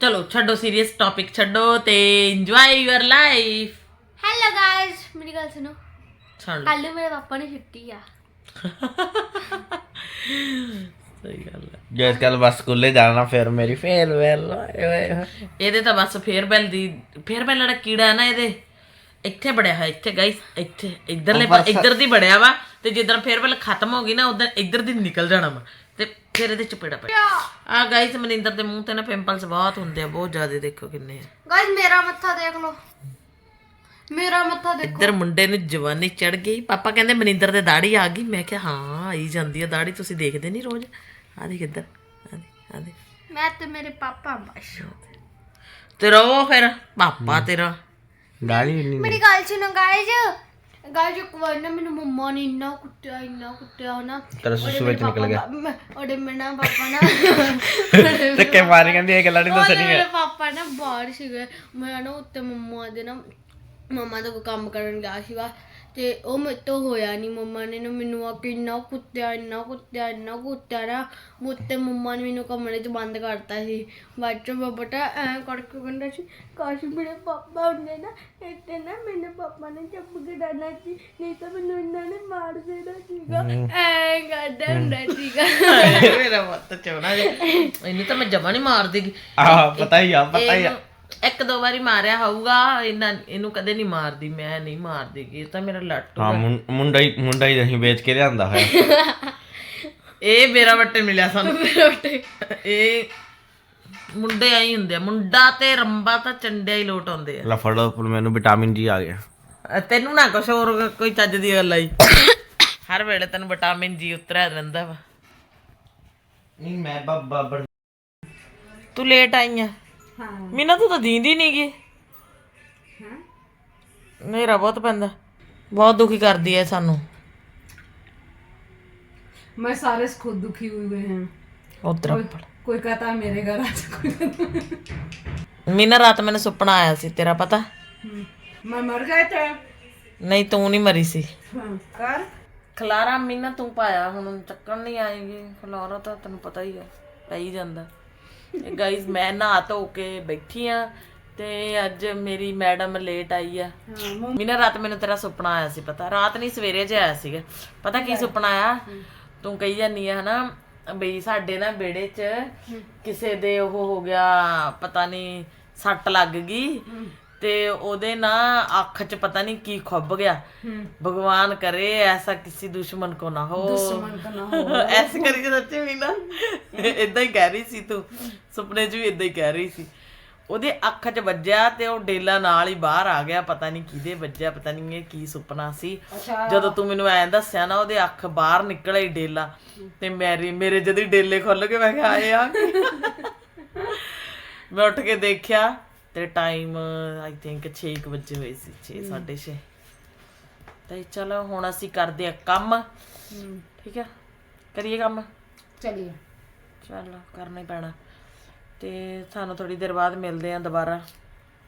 ਚਲੋ ਛੱਡੋ ਸੀਰੀਅਸ ਟੌਪਿਕ ਛੱਡੋ ਤੇ enjoy your life hello guys ਮੇਰੀ ਗੱਲ ਸੁਣੋ। ਸੁਣ ਲਓ ਕੱਲ ਮੇਰੇ ਪਾਪਾ ਨੇ ਛੁੱਟੀ ਆ। ਸਹੀ ਗੱਲ ਹੈ ਜੈਸ ਕੱਲ ਬਸ ਸਕੂਲੇ ਜਾਣਾ ਫਿਰ ਮੇਰੀ ਫੇਅਰਵੈਲ ਹੋਏ। ਇਹਦੇ ਤਾਂ ਬਸ ਫੇਅਰਬੈਲ ਦੀ ਫੇਅਰਬੈਲ ਵਾਲਾ ਕੀੜਾ ਹੈ ਨਾ ਇਹਦੇ। ਇੱਥੇ ਬੜਿਆ ਹੋਇਆ ਇੱਥੇ ਗਾਈਸ ਇੱਥੇ ਇਧਰਲੇ ਇੱਧਰ ਦੀ ਬੜਿਆ ਵਾ ਤੇ ਜਿੱਦਾਂ ਫੇਅਰਬੈਲ ਖਤਮ ਹੋ ਗਈ ਨਾ ਉਧਰ ਇੱਧਰ ਦੀ ਨਿਕਲ ਜਾਣਾ ਵਾ ਤੇ ਫਿਰ ਇਹਦੇ ਚਪੇੜਾ ਪੈ ਆ ਗਾਈਸ ਮਨਿੰਦਰ ਦੇ ਮੂੰਹ ਤੇ ਨਾ ਪਿੰਪਲਸ ਬਹੁਤ ਹੁੰਦੇ ਆ ਬਹੁਤ ਜ਼ਿਆਦਾ ਦੇਖੋ ਕਿੰਨੇ ਆ। ਗਾਇਸ ਮੇਰਾ ਮੱਥਾ ਦੇਖ ਲਓ। ਮੇਰਾ ਮੱਥਾ ਦੇਖ। ਇੱਧਰ ਮੁੰਡੇ ਨੂੰ ਜਵਾਨੀ ਚੜ ਗਈ। ਪਾਪਾ ਕਹਿੰਦੇ ਮਨਿੰਦਰ ਦੇ ਦਾੜੀ ਆ ਗਈ। ਮੈਂ ਕਿਹਾ ਹਾਂ ਆਈ ਜਾਂਦੀ ਆ ਦਾੜੀ ਤੁਸੀਂ ਦੇਖਦੇ ਨਹੀਂ ਰੋਜ਼। ਆ ਦੇਖ ਇੱਧਰ ਆ ਦੇ ਆ ਦੇ ਮੈਂ ਤੇ ਮੇਰੇ ਪਾਪਾ ਬਸ ਤੇ ਰੋ ਫਿਰ ਪਾਪਾ ਤੇਰਾ। ਗਾਲੀ ਨਹੀਂ ਮੇਰੀ ਗੱਲ ਸੁਣੋ ਗਾਇਜ਼ ਗਾਇਜ਼ ਇੱਕ ਵਾਰ ਨਾ ਮੈਨੂੰ ਮੰਮਾ ਨੇ ਇੰਨਾ ਕੁੱਟਿਆ ਇੰਨਾ ਕੁੱਟਿਆ ਨਾ ਤੇਰਾ ਸੁਸੂ ਵਿੱਚ ਨਿਕਲ ਗਿਆ। ਉਹਦੇ ਮੇਰੇ ਪਾਪਾ ਨਾ। ਧੱਕੇ ਮਾਰੀ ਕਹਿੰਦੀ ਇਹ ਗੱਲਾਂ ਨਹੀਂ ਦੱਸਣੀ ਮੇਰੇ ਪਾਪਾ ਨਾ ਬਾਹਰ ਸੀਗੇ। ਮੈਂ ਨਾ ਉੱਤੇ ਮੰਮਾ ਦੇ ਨਾ ਮੰਮਾ ਦਾ ਕੋਈ ਕੰਮ ਕਰਨ ਗਿਆ ਸੀਗਾ ਤੇ ਉਹ ਮੇਰੇ ਤੋਂ ਹੋਇਆ ਨਹੀਂ। ਮੰਮਾ ਨੇ ਨਾ ਮੈਨੂੰ ਆ ਕੇ ਇੰਨਾ ਕੁੱਟਿਆ ਇੰਨਾ ਕੁੱਟਿਆ ਇੰਨਾ ਕੁੱਟਿਆ ਨਾ ਮੁੱਤੇ ਮੰਮਾ ਨੇ ਮੈਨੂੰ ਕਮਰੇ 'ਚ ਬੰਦ ਕਰਤਾ ਸੀ। ਬਾਅਦ ਚੋਂ ਮੈਂ ਬਟਾ ਐ ਕਰਕੇ ਕਹਿੰਦਾ ਸੀ ਕਾਸ਼ ਮੇਰੇ ਪਾਪਾ ਹੁੰਦੇ ਨਾ ਇੱਥੇ ਨਾ ਮੇਰੇ ਪਾਪਾ ਨੇ ਚੱਪ ਕੇ ਡਾਣਾ ਸੀ ਨਹੀਂ ਤਾਂ ਮੈਨੂੰ ਇਹਨਾਂ ਨੇ ਮਾਰ ਦੇਣਾ ਸੀਗਾ। ਐ ਕਰਦਾ ਹੁੰਦਾ ਸੀਗਾ। ਮੇਰਾ ਮੱਤ ਚੋਣਾ ਇਹਨੂੰ ਤਾਂ ਮੈਂ ਜਮਾ ਨਹੀਂ ਮਾਰ ਦੇਗੀ ਆ ਪਤਾ ਹੀ ਆ ਪਤਾ ਹੀ ਆ। ਇੱਕ ਦੋ ਵਾਰੀ ਮਾਰਿਆ ਹੋਊਗਾ ਇਹਨਾਂ ਇਹਨੂੰ ਕਦੇ ਨਹੀਂ ਮਾਰਦੀ ਮੈਂ ਨਹੀਂ ਮਾਰਦੀ ਇਹ ਤਾਂ ਮੇਰਾ ਲੱਟੂ ਹਾਂ ਮੁੰ- ਮੁੰਡਾ ਹੀ ਮੁੰਡਾ ਹੀ ਅਸੀਂ ਵੇਚ ਕੇ ਲਿਆਂਦਾ ਹੋਇਆ। ਇਹ ਮੇਰਾ ਵੱਟੇ ਮਿਲਿਆ ਸਾਨੂੰ। ਇਹ ਮੁੰਡੇ ਆਈ ਹੁੰਦੇ ਆ ਮੁੰਡਾ ਤੇ ਰੰਬਾ ਤਾਂ ਚੰਡਿਆ ਹੀ ਲੋਟ ਆਉਂਦੇ ਆ। ਲੈ ਫੜੋ ਫਿਰ ਮੈਨੂੰ ਵਿਟਾਮਿਨ ਜੀ ਆ ਗਿਆ। ਤੈਨੂੰ ਨਾ ਕੁਛ ਹੋਰ ਕੋਈ ਚੱਜ ਦੀ ਗੱਲ ਆਈ। ਹਰ ਵੇਲੇ ਤੈਨੂੰ ਵਿਟਾਮਿਨ ਜੀ ਉਤਰਿਆ ਰਹਿੰਦਾ ਵਾ। ਨਹੀਂ ਮੈਂ ਬਾਬਾ ਤੂੰ ਲੇਟ ਆਈ ਆ। ਹਾਂ ਮੀਨਾ ਤੂੰ ਤਾਂ ਦੀਂਦੀ ਨਹੀਂ ਗੀ ਹਾਂ ਮੇਰਾ ਬਹੁਤ ਪੈਂਦਾ ਬਹੁਤ ਦੁਖੀ ਕਰਦੀ ਐ ਸਾਨੂੰ मैं सारे से खुद दुखी हुए हैं ਉਤਰਾ कोई कहता है मेरे घर आ जा, कोई कहता ਮੀਨਾ ਰਾਤ ਮੈਨੂੰ ਸੁਪਨਾ ਆਇਆ ਸੀ ਤੇਰਾ ਪਤਾ है मैं मर गए थे ਨਹੀਂ ਤੂੰ ਨਹੀਂ ਮਰੀ ਸੀ हाँ, कर ਖਲਾਰਾ ਮੀਨਾ ਤੂੰ ਪਾਇਆ ਹੁਣ ਚੱਕਣ ਨਹੀਂ ਆਏਗੀ ਖਲਾਰਾ ਤਾਂ ਤੈਨੂੰ ਪਤਾ ਹੀ ਆ ਪੈ ਹੀ ਜਾਂਦਾ ਗਾਈਜ਼ ਮੈਂ ਨਹਾ ਧੋ ਕੇ ਬੈਠੀ ਆ ਤੇ ਅੱਜ ਮੇਰੀ ਮੈਡਮ ਲੇਟ ਆਈ ਆ। ਮੀਨਾ ਰਾਤ ਮੈਨੂੰ ਤੇਰਾ ਸੁਪਨਾ ਆਇਆ ਸੀ ਪਤਾ। ਰਾਤ ਨਹੀਂ ਸਵੇਰੇ ਚ ਆਇਆ ਸੀਗਾ। ਪਤਾ ਕੀ ਸੁਪਨਾ ਆਇਆ? ਤੂੰ ਕਹੀ ਜਾਨੀ ਆ ਹਨਾ ਬਈ ਸਾਡੇ ਨਾ ਬੇੜੇ 'ਚ ਕਿਸੇ ਦੇ ਉਹ ਹੋ ਗਿਆ ਪਤਾ ਨਹੀਂ ਸੱਟ ਲੱਗ ਗਈ। ਤੇ ਉਹਦੇ ਨਾ ਅੱਖ 'ਚ ਪਤਾ ਨਹੀਂ ਕੀ ਖੁੱਭ ਗਿਆ। ਭਗਵਾਨ ਕਰੇ ਐਸਾ ਕਿਸੇ ਦੁਸ਼ਮਣ ਕੋ ਨਾ ਹੋ। ਦੁਸ਼ਮਣ ਕੋ ਨਾ ਹੋ। ਵੀ ਨਾ। ਇਦਾਂ ਹੀ ਕਹਿ ਰਹੀ ਸੀ ਤੂੰ। ਸੁਪਨੇ 'ਚ ਵੀ ਇਦਾਂ ਹੀ ਕਹਿ ਰਹੀ ਸੀ। ਉਹਦੇ ਅੱਖ 'ਚ ਵੱਜਿਆ ਤੇ ਉਹ ਡੇਲਾ ਨਾਲ ਹੀ ਬਾਹਰ ਆ ਗਿਆ। ਪਤਾ ਨਹੀਂ ਕਿਹਦੇ ਵੱਜਿਆ ਪਤਾ ਨਹੀਂ ਇਹ ਕੀ ਸੁਪਨਾ ਸੀ। ਜਦੋਂ ਤੂੰ ਮੈਨੂੰ ਐਂ ਦੱਸਿਆ ਨਾ ਉਹਦੇ ਅੱਖ ਬਾਹਰ ਨਿਕਲੇ ਡੇਲਾ। ਤੇ ਮੇਰੀ ਮੇਰੇ ਜਦੀ ਡੇਲੇ ਖੁੱਲ ਕੇ ਮੈਂ ਕਿਹਾ ਆਏ ਆ। ਮੈਂ ਉੱਠ ਕੇ ਦੇਖਿਆ। ਤੇ ਟਾਈਮ ਆਈ ਥਿੰਕ 6 ਵਜੇ ਹੋਏ ਸੀ 6:30 ਤੇ ਚਲੋ ਹੁਣ ਅਸੀਂ ਕਰਦੇ ਆ ਕੰਮ। ਠੀਕ ਆ? ਕਰੀਏ ਕੰਮ? ਚਲਿਏ। ਚਲੋ ਕਰਨਾ ਹੀ ਪੈਣਾ। ਤੇ ਸਾਨੂੰ ਥੋੜੀ ਦੇਰ ਬਾਅਦ ਮਿਲਦੇ ਆ ਦੁਬਾਰਾ।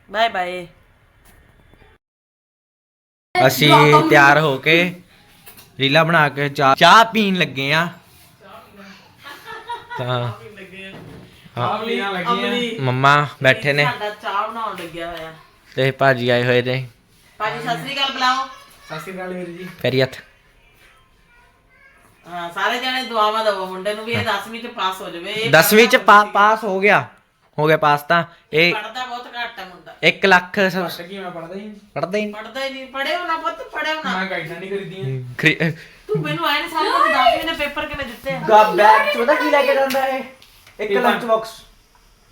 ਬਾਏ ਬਾਏ ਅਸੀਂ ਤਿਆਰ ਹੋ ਕੇ ਰੀਲਾ ਬਣਾ ਕੇ ਚਾਹ ਪੀਣ ਲੱਗੇ ਆ ਹਾਂ। ਹਾਂ। ਮੰਮਾ ਬੈਠੇ ਨੇ। ਬਣਾਉਣ ਲੱਗਿਆ ਹੋਇਆ। ਤੇ ਭਾਜੀ ਆਏ ਹੋਏ ਨੇ। ਭਾਜੀ ਸਤਿ ਸ੍ਰੀ ਅਕਾਲ ਬੁਲਾਓ। ਪੈਰੀ ਹੱਥ। ਹਾਂ ਸਾਰੇ ਜਣੇ ਦੁਆਵਾਂ ਦਵੋ ਮੁੰਡੇ ਨੂੰ ਵੀ ਇਹ 10ਵੀਂ ਚ ਪਾਸ ਹੋ ਜਾਵੇ ਇਹ 10ਵੀਂ ਚ ਪਾ- ਪਾਸ ਹੋ ਗਿਆ। ਹੋ ਗਿਆ ਪਾਸ ਤਾਂ। ਇਹ ਪੜਦਾ ਬਹੁਤ ਘੱਟ ਹੈ ਮੁੰਡਾ। 1 ਲੱਖ ਕੀ ਮੈਂ ਪੜਦਾ ਹੀ ਪੜਦਾ ਹੀ ਪੜਦਾ ਹੀ ਨਹੀਂ। ਪੜਿਓ ਨਾ ਪੁੱਤ ਪੜਿਓ ਨਾ ਮੈਂ ਗਾਈਡਾਂ ਨਹੀਂ ਕਰੀਦੀਆਂ ਨਹੀਂ ਤੂੰ ਮੈਨੂੰ ਆਏ ਨੇ ਸਾਰੇ ਨੂੰ 10ਵੀਂ ਦੇ ਪੇਪਰ ਕਿਵੇਂ ਦਿੱਤੇ ਆ। ਗਾ ਬੈਗ ਚ ਪਤਾ ਕੀ ਲੈ ਕੇ ਜਾਂਦਾ ਇਹ? ਇੱਕ ਲੰਚ ਬਾਕਸ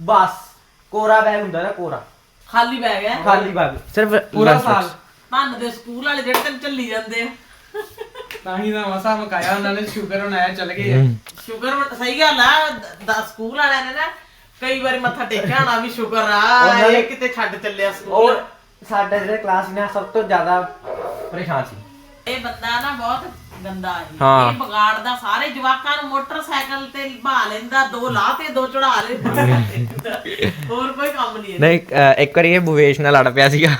ਬਸ। ਕੋਰਾ ਬੈਗ ਹੁੰਦਾ ਨਾ ਕੋਰਾ। ਖਾਲੀ ਬੈਗ ਹੈ। ਖਾਲੀ ਬੈਗ। ਸਿਰਫ ਪੂਰਾ lunch box। ਸਾਲ ਭੰਨ ਦੇ ਸਕੂਲ ਵਾਲੇ ਜਿਹੜੇ ਤੈਨੂੰ ਚੱਲੀ ਜਾਂਦੇ ਆ। ਤਾਂ ਹੀ ਤਾਂ ਮਸਾ ਮਕਾਇਆ ਉਹਨਾਂ ਨੇ ਸ਼ੂਗਰ ਹੁਣ ਆਇਆ ਚੱਲ ਗਏ ਆ। ਸ਼ੁਕਰ ਸਹੀ ਗੱਲ ਆ ਦ- ਸਕੂਲ ਵਾਲਿਆਂ ਨੇ ਨਾ ਕਈ ਵਾਰੀ ਮੱਥਾ ਟੇਕਿਆ ਹੋਣਾ ਵੀ ਸ਼ੁਕਰ ਆ ਉਹਨਾਂ ਨੇ- ਇਹ ਕਿਤੇ ਛੱਡ ਚੱਲਿਆ ਸਕੂਲ। ਔਰ ਸਾਡੇ ਜਿਹੜੇ ਕਲਾਸ ਨੇ ਸਭ ਤੋਂ ਜ਼ਿਆਦਾ ਪਰੇਸ਼ਾਨ ਸੀ। ਇਹ ਬੰਦਾ ਨਾ ਬਹੁਤ ਗੰਦਾ ਹੈ ਹਾਂ। ਇਹ ਵਿਗਾੜਦਾ ਸਾਰੇ ਜਵਾਕਾਂ ਨੂੰ ਮੋਟਰਸਾਈਕਲ ਤੇ ਭਾ ਲੈਂਦਾ ਦੋ ਲਾਹ ਤੇ ਦੋ ਚੜਾ ਲੈਂਦਾ ਹੋਰ ਕੋਈ ਕੰਮ ਨਹੀਂ ਇਹਦਾ। ਨਹੀਂ ਅਹ ਇੱਕ ਵਾਰੀ ਇਹ ਭੁਵੇਸ਼ ਨਾਲ ਲੜ ਪਿਆ ਸੀਗਾ।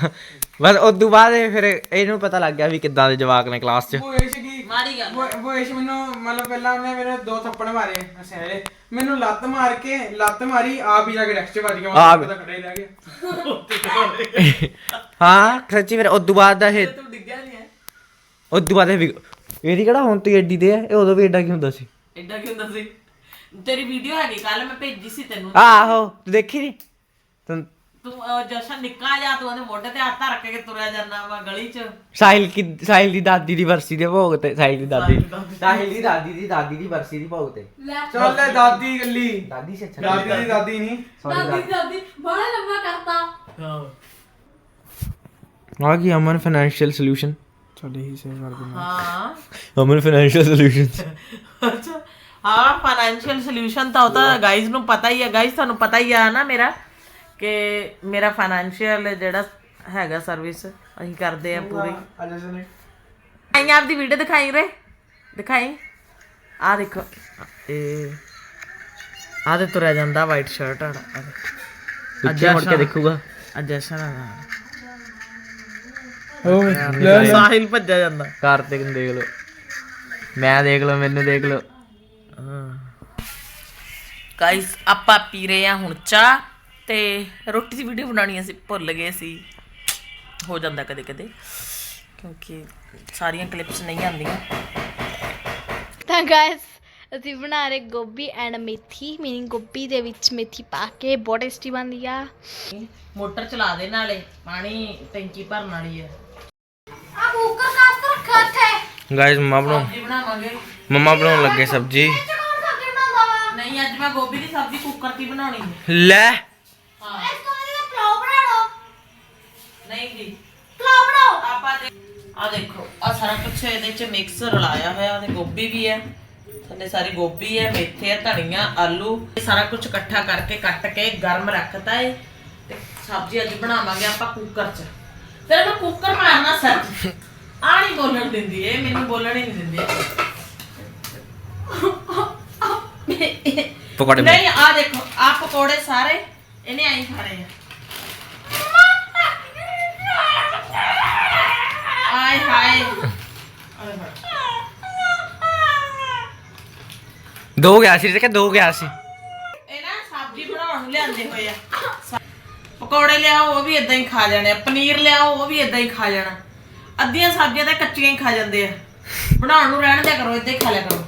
ਬਸ ਉਸ ਤੋਂ ਬਾਅਦ ਇਹ ਫਿਰ ਇਹਨੂੰ ਪਤਾ ਲੱਗ ਗਿਆ ਵੀ ਕਿੱਦਾਂ ਦੇ ਜਵਾਕ ਨੇ ਕਲਾਸ 'ਚ। ਭੁਵੇਸ਼ ਕੀ? ਮਾੜੀ ਗੱਲ। ਭੁ- ਭੁਵੇਸ਼ ਮੈਨੂੰ ਮਤਲਬ ਪਹਿਲਾਂ ਉਹਨੇ ਮੇਰੇ ਦੋ ਥੱਪੜ ਮਾਰੇ ਅਸੇ ਮੈਨੂੰ ਲੱਤ ਮਾਰ ਕੇ ਲੱਤ ਮਾਰੀ ਆਪ ਹੀ ਜਾ ਕੇ ਡੈਕਸ 'ਚ ਵੱਜ ਗਿਆ। ਆਪ। ਮੈਂ ਪਤਾ ਖੜਾ ਹੀ ਰਹਿ ਗਿਆ ਹਾਂ ਸੱਚੀ ਫਿਰ ਉਸ ਤੋਂ ਬਾਅਦ ਦਾ ਇਹ ਤੂੰ ਡਿੱਗਿਆ ਨਹੀਂ ਹੈ। ਉਸ ਤੋਂ ਬਾਅਦ ਇਹ ਵਿਗ- ਇਹਦੀ ਕਿਹੜਾ ਹੁਣ ਤੋਂ ਐਡੀ ਦੇ ਆ? ਇਹ ਉਦੋਂ ਵੀ ਐਡਾ ਕੀ ਹੁੰਦਾ ਸੀ? ਐਡਾ ਕੀ ਹੁੰਦਾ ਸੀ? ਤੇਰੀ ਵੀਡੀਓ ਹੈਗੀ ਕੱਲ ਮੈਂ ਭੇਜੀ ਸੀ ਤੈਨੂੰ। ਆਹੋ ਤੂੰ ਦੇਖੀ ਨਹੀਂ ਤੂੰ ਤੂੰ ਅਹ, ਜਸ਼ਨ ਨਿੱਕਾ ਜਾ ਤੂੰ ਉਹਦੇ ਮੋਢੇ ਤੇ ਹੱਥ ਰੱਖ ਕੇ ਤੁਰਿਆ ਜਾਂਦਾ ਵਾ ਗਲੀ 'ਚ। ਸਾਹਿਲ ਕੀ ਸਾਹਿਲ ਦੀ ਦਾਦੀ ਦੀ ਵਰਸੀ ਦੇ ਭੋਗ ਤੇ ਸਾਹਿਲ ਦੀ ਦਾਦੀ। ਸਾਹਿਲ ਦੀ ਦਾਦੀ। ਦੀ ਦਾਦੀ ਦੀ ਵਰਸੀ ਦੀ ਭੋਗ ਤੇ। ਚੱਲ ਲੈ ਦਾਦੀ ਗੱਲੀ ਦਾਦੀ ਸੇ ਅੱਛਾ। ਦਾਦੀ ਦੀ ਦਾਦੀ ਨਹੀਂ। ਸੌਰੀ ਦਾਦੀ ਬੜਾ ਲੰਮਾ ਕਰਤਾ। ਹਾਂ। ਆ ਗਈ ਅਮਨ ਫਾਈਨੈਂਸ਼ੀਅਲ ਸੋਲੂਸ਼ਨ। ਚੱਲ ਇਹੀ ਸੇਵ ਕਰ ਦਿੰਦਾ ਹਾਂ। ਅਮਨ ਫਾਈਨੈਂਸ਼ੀਅਲ ਸੋਲੂਸ਼ਨਸ ਅੱਛਾ। ਹਾਂ ਫਾਈਨੈਂਸ਼ੀਅਲ ਸੋਲੂਸ਼ਨ ਤਾਂ ਉਹ ਤਾਂ ਗਾਈਜ਼ ਨੂੰ ਪਤਾ ਹੀ ਹੈ ਗਾਈਜ਼ ਤੁਹਾਨੂੰ ਪਤਾ ਹੀ ਆ ਨਾ ਮੇਰਾ ਕਿ ਮੇਰਾ ਫਾਈਨੈਂਸ਼ੀਅਲ ਜਿਹੜਾ ਹੈਗਾ ਸਰਵਿਸ ਅਸੀਂ ਕਰਦੇ ਆ ਪੂਰੀ। ਅੱਜ ਸੁਣੇ ਆਈ ਆਪਦੀ ਵੀਡੀਓ ਦਿਖਾਈ ਰੇ ਦਿਖਾਈ। ਆ ਦੇਖੋ। ਇਹ ਆ ਤੇ ਤੁਰਿਆ ਜਾਂਦਾ ਵਾਈਟ ਸ਼ਰਟ ਵਾਲਾ। ਅੱਜ ਮੁੜ ਕੇ ਦੇਖੂਗਾ। ਅੱਜ ਉਹ ਸਾਹਿਲ ਭੱਜਿਆ ਜਾਂਦਾ। ਕਾਰਤਿਕ ਨੂੰ ਦੇਖ ਲਓ। ਮੈਂ ਦੇਖ ਲਓ ਮੈਨੂੰ ਦੇਖ ਲਓ। ਗਾਇਸ ਆਪਾਂ ਪੀ ਰਹੇ ਆ ਹੁਣ ਚਾਹ ਤੇ ਰੋਟੀ ਦੀ ਵੀਡੀਓ ਬਣਾਉਣੀ ਅਸੀਂ ਭੁੱਲ ਗਏ ਸੀ। ਹੋ ਜਾਂਦਾ ਕਦੇ ਕਦੇ ਕਿਉਂਕਿ ਸਾਰੀਆਂ ਕਲਿੱਪਸ ਨਹੀਂ ਆਉਂਦੀਆਂ। ਤਾਂ ਗਾਇਸ ਅਸੀਂ ਬਣਾ ਰਹੇ ਗੋਭੀ ਐਂਡ ਮੇਥੀ। ਮੀਨਿੰਗ ਗੋਭੀ ਦੇ ਵਿੱਚ ਮੇਥੀ ਪਾ ਕੇ ਬਹੁਤ ਟੇਸਟੀ ਬਣਦੀ ਆ। ਮੋਟਰ ਚਲਾ ਦੇ ਨਾਲੇ ਪਾਣੀ ਟੈਂਕੀ ਭਰਨ ਵਾਲੀ ਹੈ ਆ ਕੁੱਕਰ ਕਾਸ ਰੱਖਾ ਇੱਥੇ ਗਾਇਸ ਮਮਾ ਬਣਾਉ ਸਬਜ਼ੀ ਬਣਾਵਾਂਗੇ। ਮਮਾ ਬਣਾਉਣ ਲੱਗੇ ਸਬਜੀ। ਕੌਣ ਸਬਜ਼ੀ ਬਣਾਉਂਦਾ ਵਾ। ਨਹੀਂ ਅੱਜ ਮੈਂ ਗੋਭੀ ਦੀ ਸਬਜ਼ੀ ਕੁੱਕਰ 'ਚ ਹੀ ਬਣਾਉਣੀ? ਹੈ ਲੈ। ਹਾਂ। ਇਸ ਤੋਂ ਵਧੀਆ ਪਲਾਓ ਬਣਾ ਲਓ। ਨਹੀਂ ਜੀ। ਪਲਾਓ ਬਣਾਓ। ਆਪਾਂ ਦੇ ਆ ਦੇਖੋ ਆ ਸਾਰਾ ਕੁਝ ਇਹਦੇ 'ਚ ਮਿਕਸ ਰਲਾਇਆ ਹੋਇਆ ਤੇ ਗੋਭੀ ਵੀ ਹੈ। ਥੱਲੇ ਸਾਰੀ ਗੋਭੀ ਹੈ ਮੇਥੇ ਹੈ ਧਨੀਆ ਆਲੂ। ਇਹ ਸਾਰਾ ਕੁਝ ਇਕੱਠਾ ਕਰਕੇ ਕੱਟ ਕੇ ਗਰਮ ਰੱਖਤਾ ਏ। ਤੇ ਸਬਜ਼ੀ ਅੱਜ ਬਣਾਵਾਂਗੇ ਆਪਾਂ ਕੁੱਕਰ 'ਚ। ਤੇਰੇ ਮੈਂ ਕੁੱਕਰ ਮਾਰਨਾ ਸੱਚ ਆ ਨਹੀਂ ਬੋਲਣ ਦਿੰਦੀ ਏ ਮੈਨੂੰ ਬੋਲਣ ਹੀ ਨਹੀਂ ਦਿੰਦੀ। ਪਕੌੜੇ ਨਹੀਂ ਆ ਦੇਖੋ ਆ ਪਕੌੜੇ ਸਾਰੇ ਇਹਨੇ ਆਈ ਖਾਣੇ ਆ। ਆਏ ਹਾਏ। ਦੋ ਗਿਆ ਸੀ ਕਿ ਦੋ ਗਿਆ ਸੀ। ਇਹ ਨਾ ਸਬਜ਼ੀ ਬਣਾਉਣ ਨੂੰ ਲਿਆਂਦੇ ਹੋਏ ਆ। ਪਕੌੜੇ ਲਿਆਓ, ਉਹ ਵੀ ਇਦਾਂ ਹੀ ਖਾ ਜਾਣੇ ਆ। ਪਨੀਰ ਲਿਆਓ, ਉਹ ਵੀ ਇਦਾਂ ਹੀ ਖਾ ਜਾਣਾ। ਅੱਧੀਆਂ ਸਬਜ਼ੀਆਂ ਤਾਂ ਕੱਚੀਆਂ ਹੀ ਖਾ ਜਾਂਦੇ ਆ। ਬਣਾਉਣ ਨੂੰ ਰਹਿਣ ਦਿਆ ਕਰੋ ਇਦਾਂ ਹੀ ਖਾ ਲਿਆ ਕਰੋ।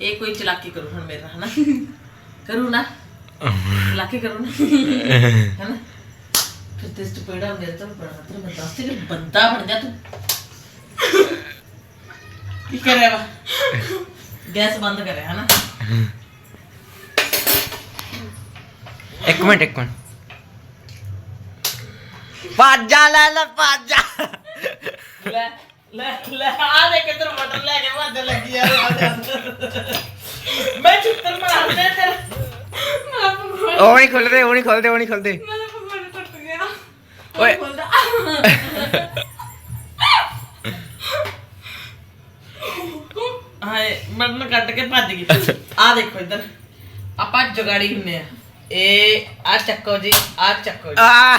ਇਹ ਕੋਈ ਚਲਾਕੀ ਕਰੋ ਹੁਣ ਮੇਰਾ, ਹਨਾ? ਕਰੂ ਨਾ। ਚਲਾਕੀ ਕਰੋ ਨਾ। ਹਨਾ? ਫਿਰ ਤੇ ਸਟਪੇੜਾ ਹੁੰਦੇ ਤਾਂ ਬੜਾ ਤੇਰਾ ਬੰਦਾ ਤੇ ਬੰਦਾ ਬਣ ਜਾ ਤੂੰ। ਕੀ ਕਰਿਆ ਵਾ? ਗੈਸ ਬੰਦ ਕਰਿਆ ਹਨਾ। ਇੱਕ ਮਿੰਟ ਇੱਕ ਮਿੰਟ। ਪਾਜਾ ਲੈ ਲੈ ਪਾਜਾ ਲੈ ਲੈ ਲੈ ਆ ਦੇ ਕਿੱਧਰ ਮਟਰ ਲੈ ਕੇ ਭੱਜ ਲੱਗੀ ਆ ਦੇ। ਮੈਂ ਚੁੱਤਰ ਮਾਰਦੇ ਤੇਰੇ। ਉਹ ਨਹੀਂ ਖੁੱਲਦੇ ਉਹ ਨਹੀਂ ਖੁੱਲਦੇ ਉਹ ਨਹੀਂ ਖੁੱਲਦੇ। ਓਏ। ਹਾਏ ਮਟਰ ਕੱਟ ਕੇ ਭੱਜ ਗਈ ਆ ਦੇਖੋ ਇੱਧਰ ਆਪਾਂ ਜਗਾੜੀ ਹੁੰਨੇ ਆ ਇਹ ਆ ਚੱਕੋ ਜੀ ਆ ਚੱਕੋ ਜੀ ਆ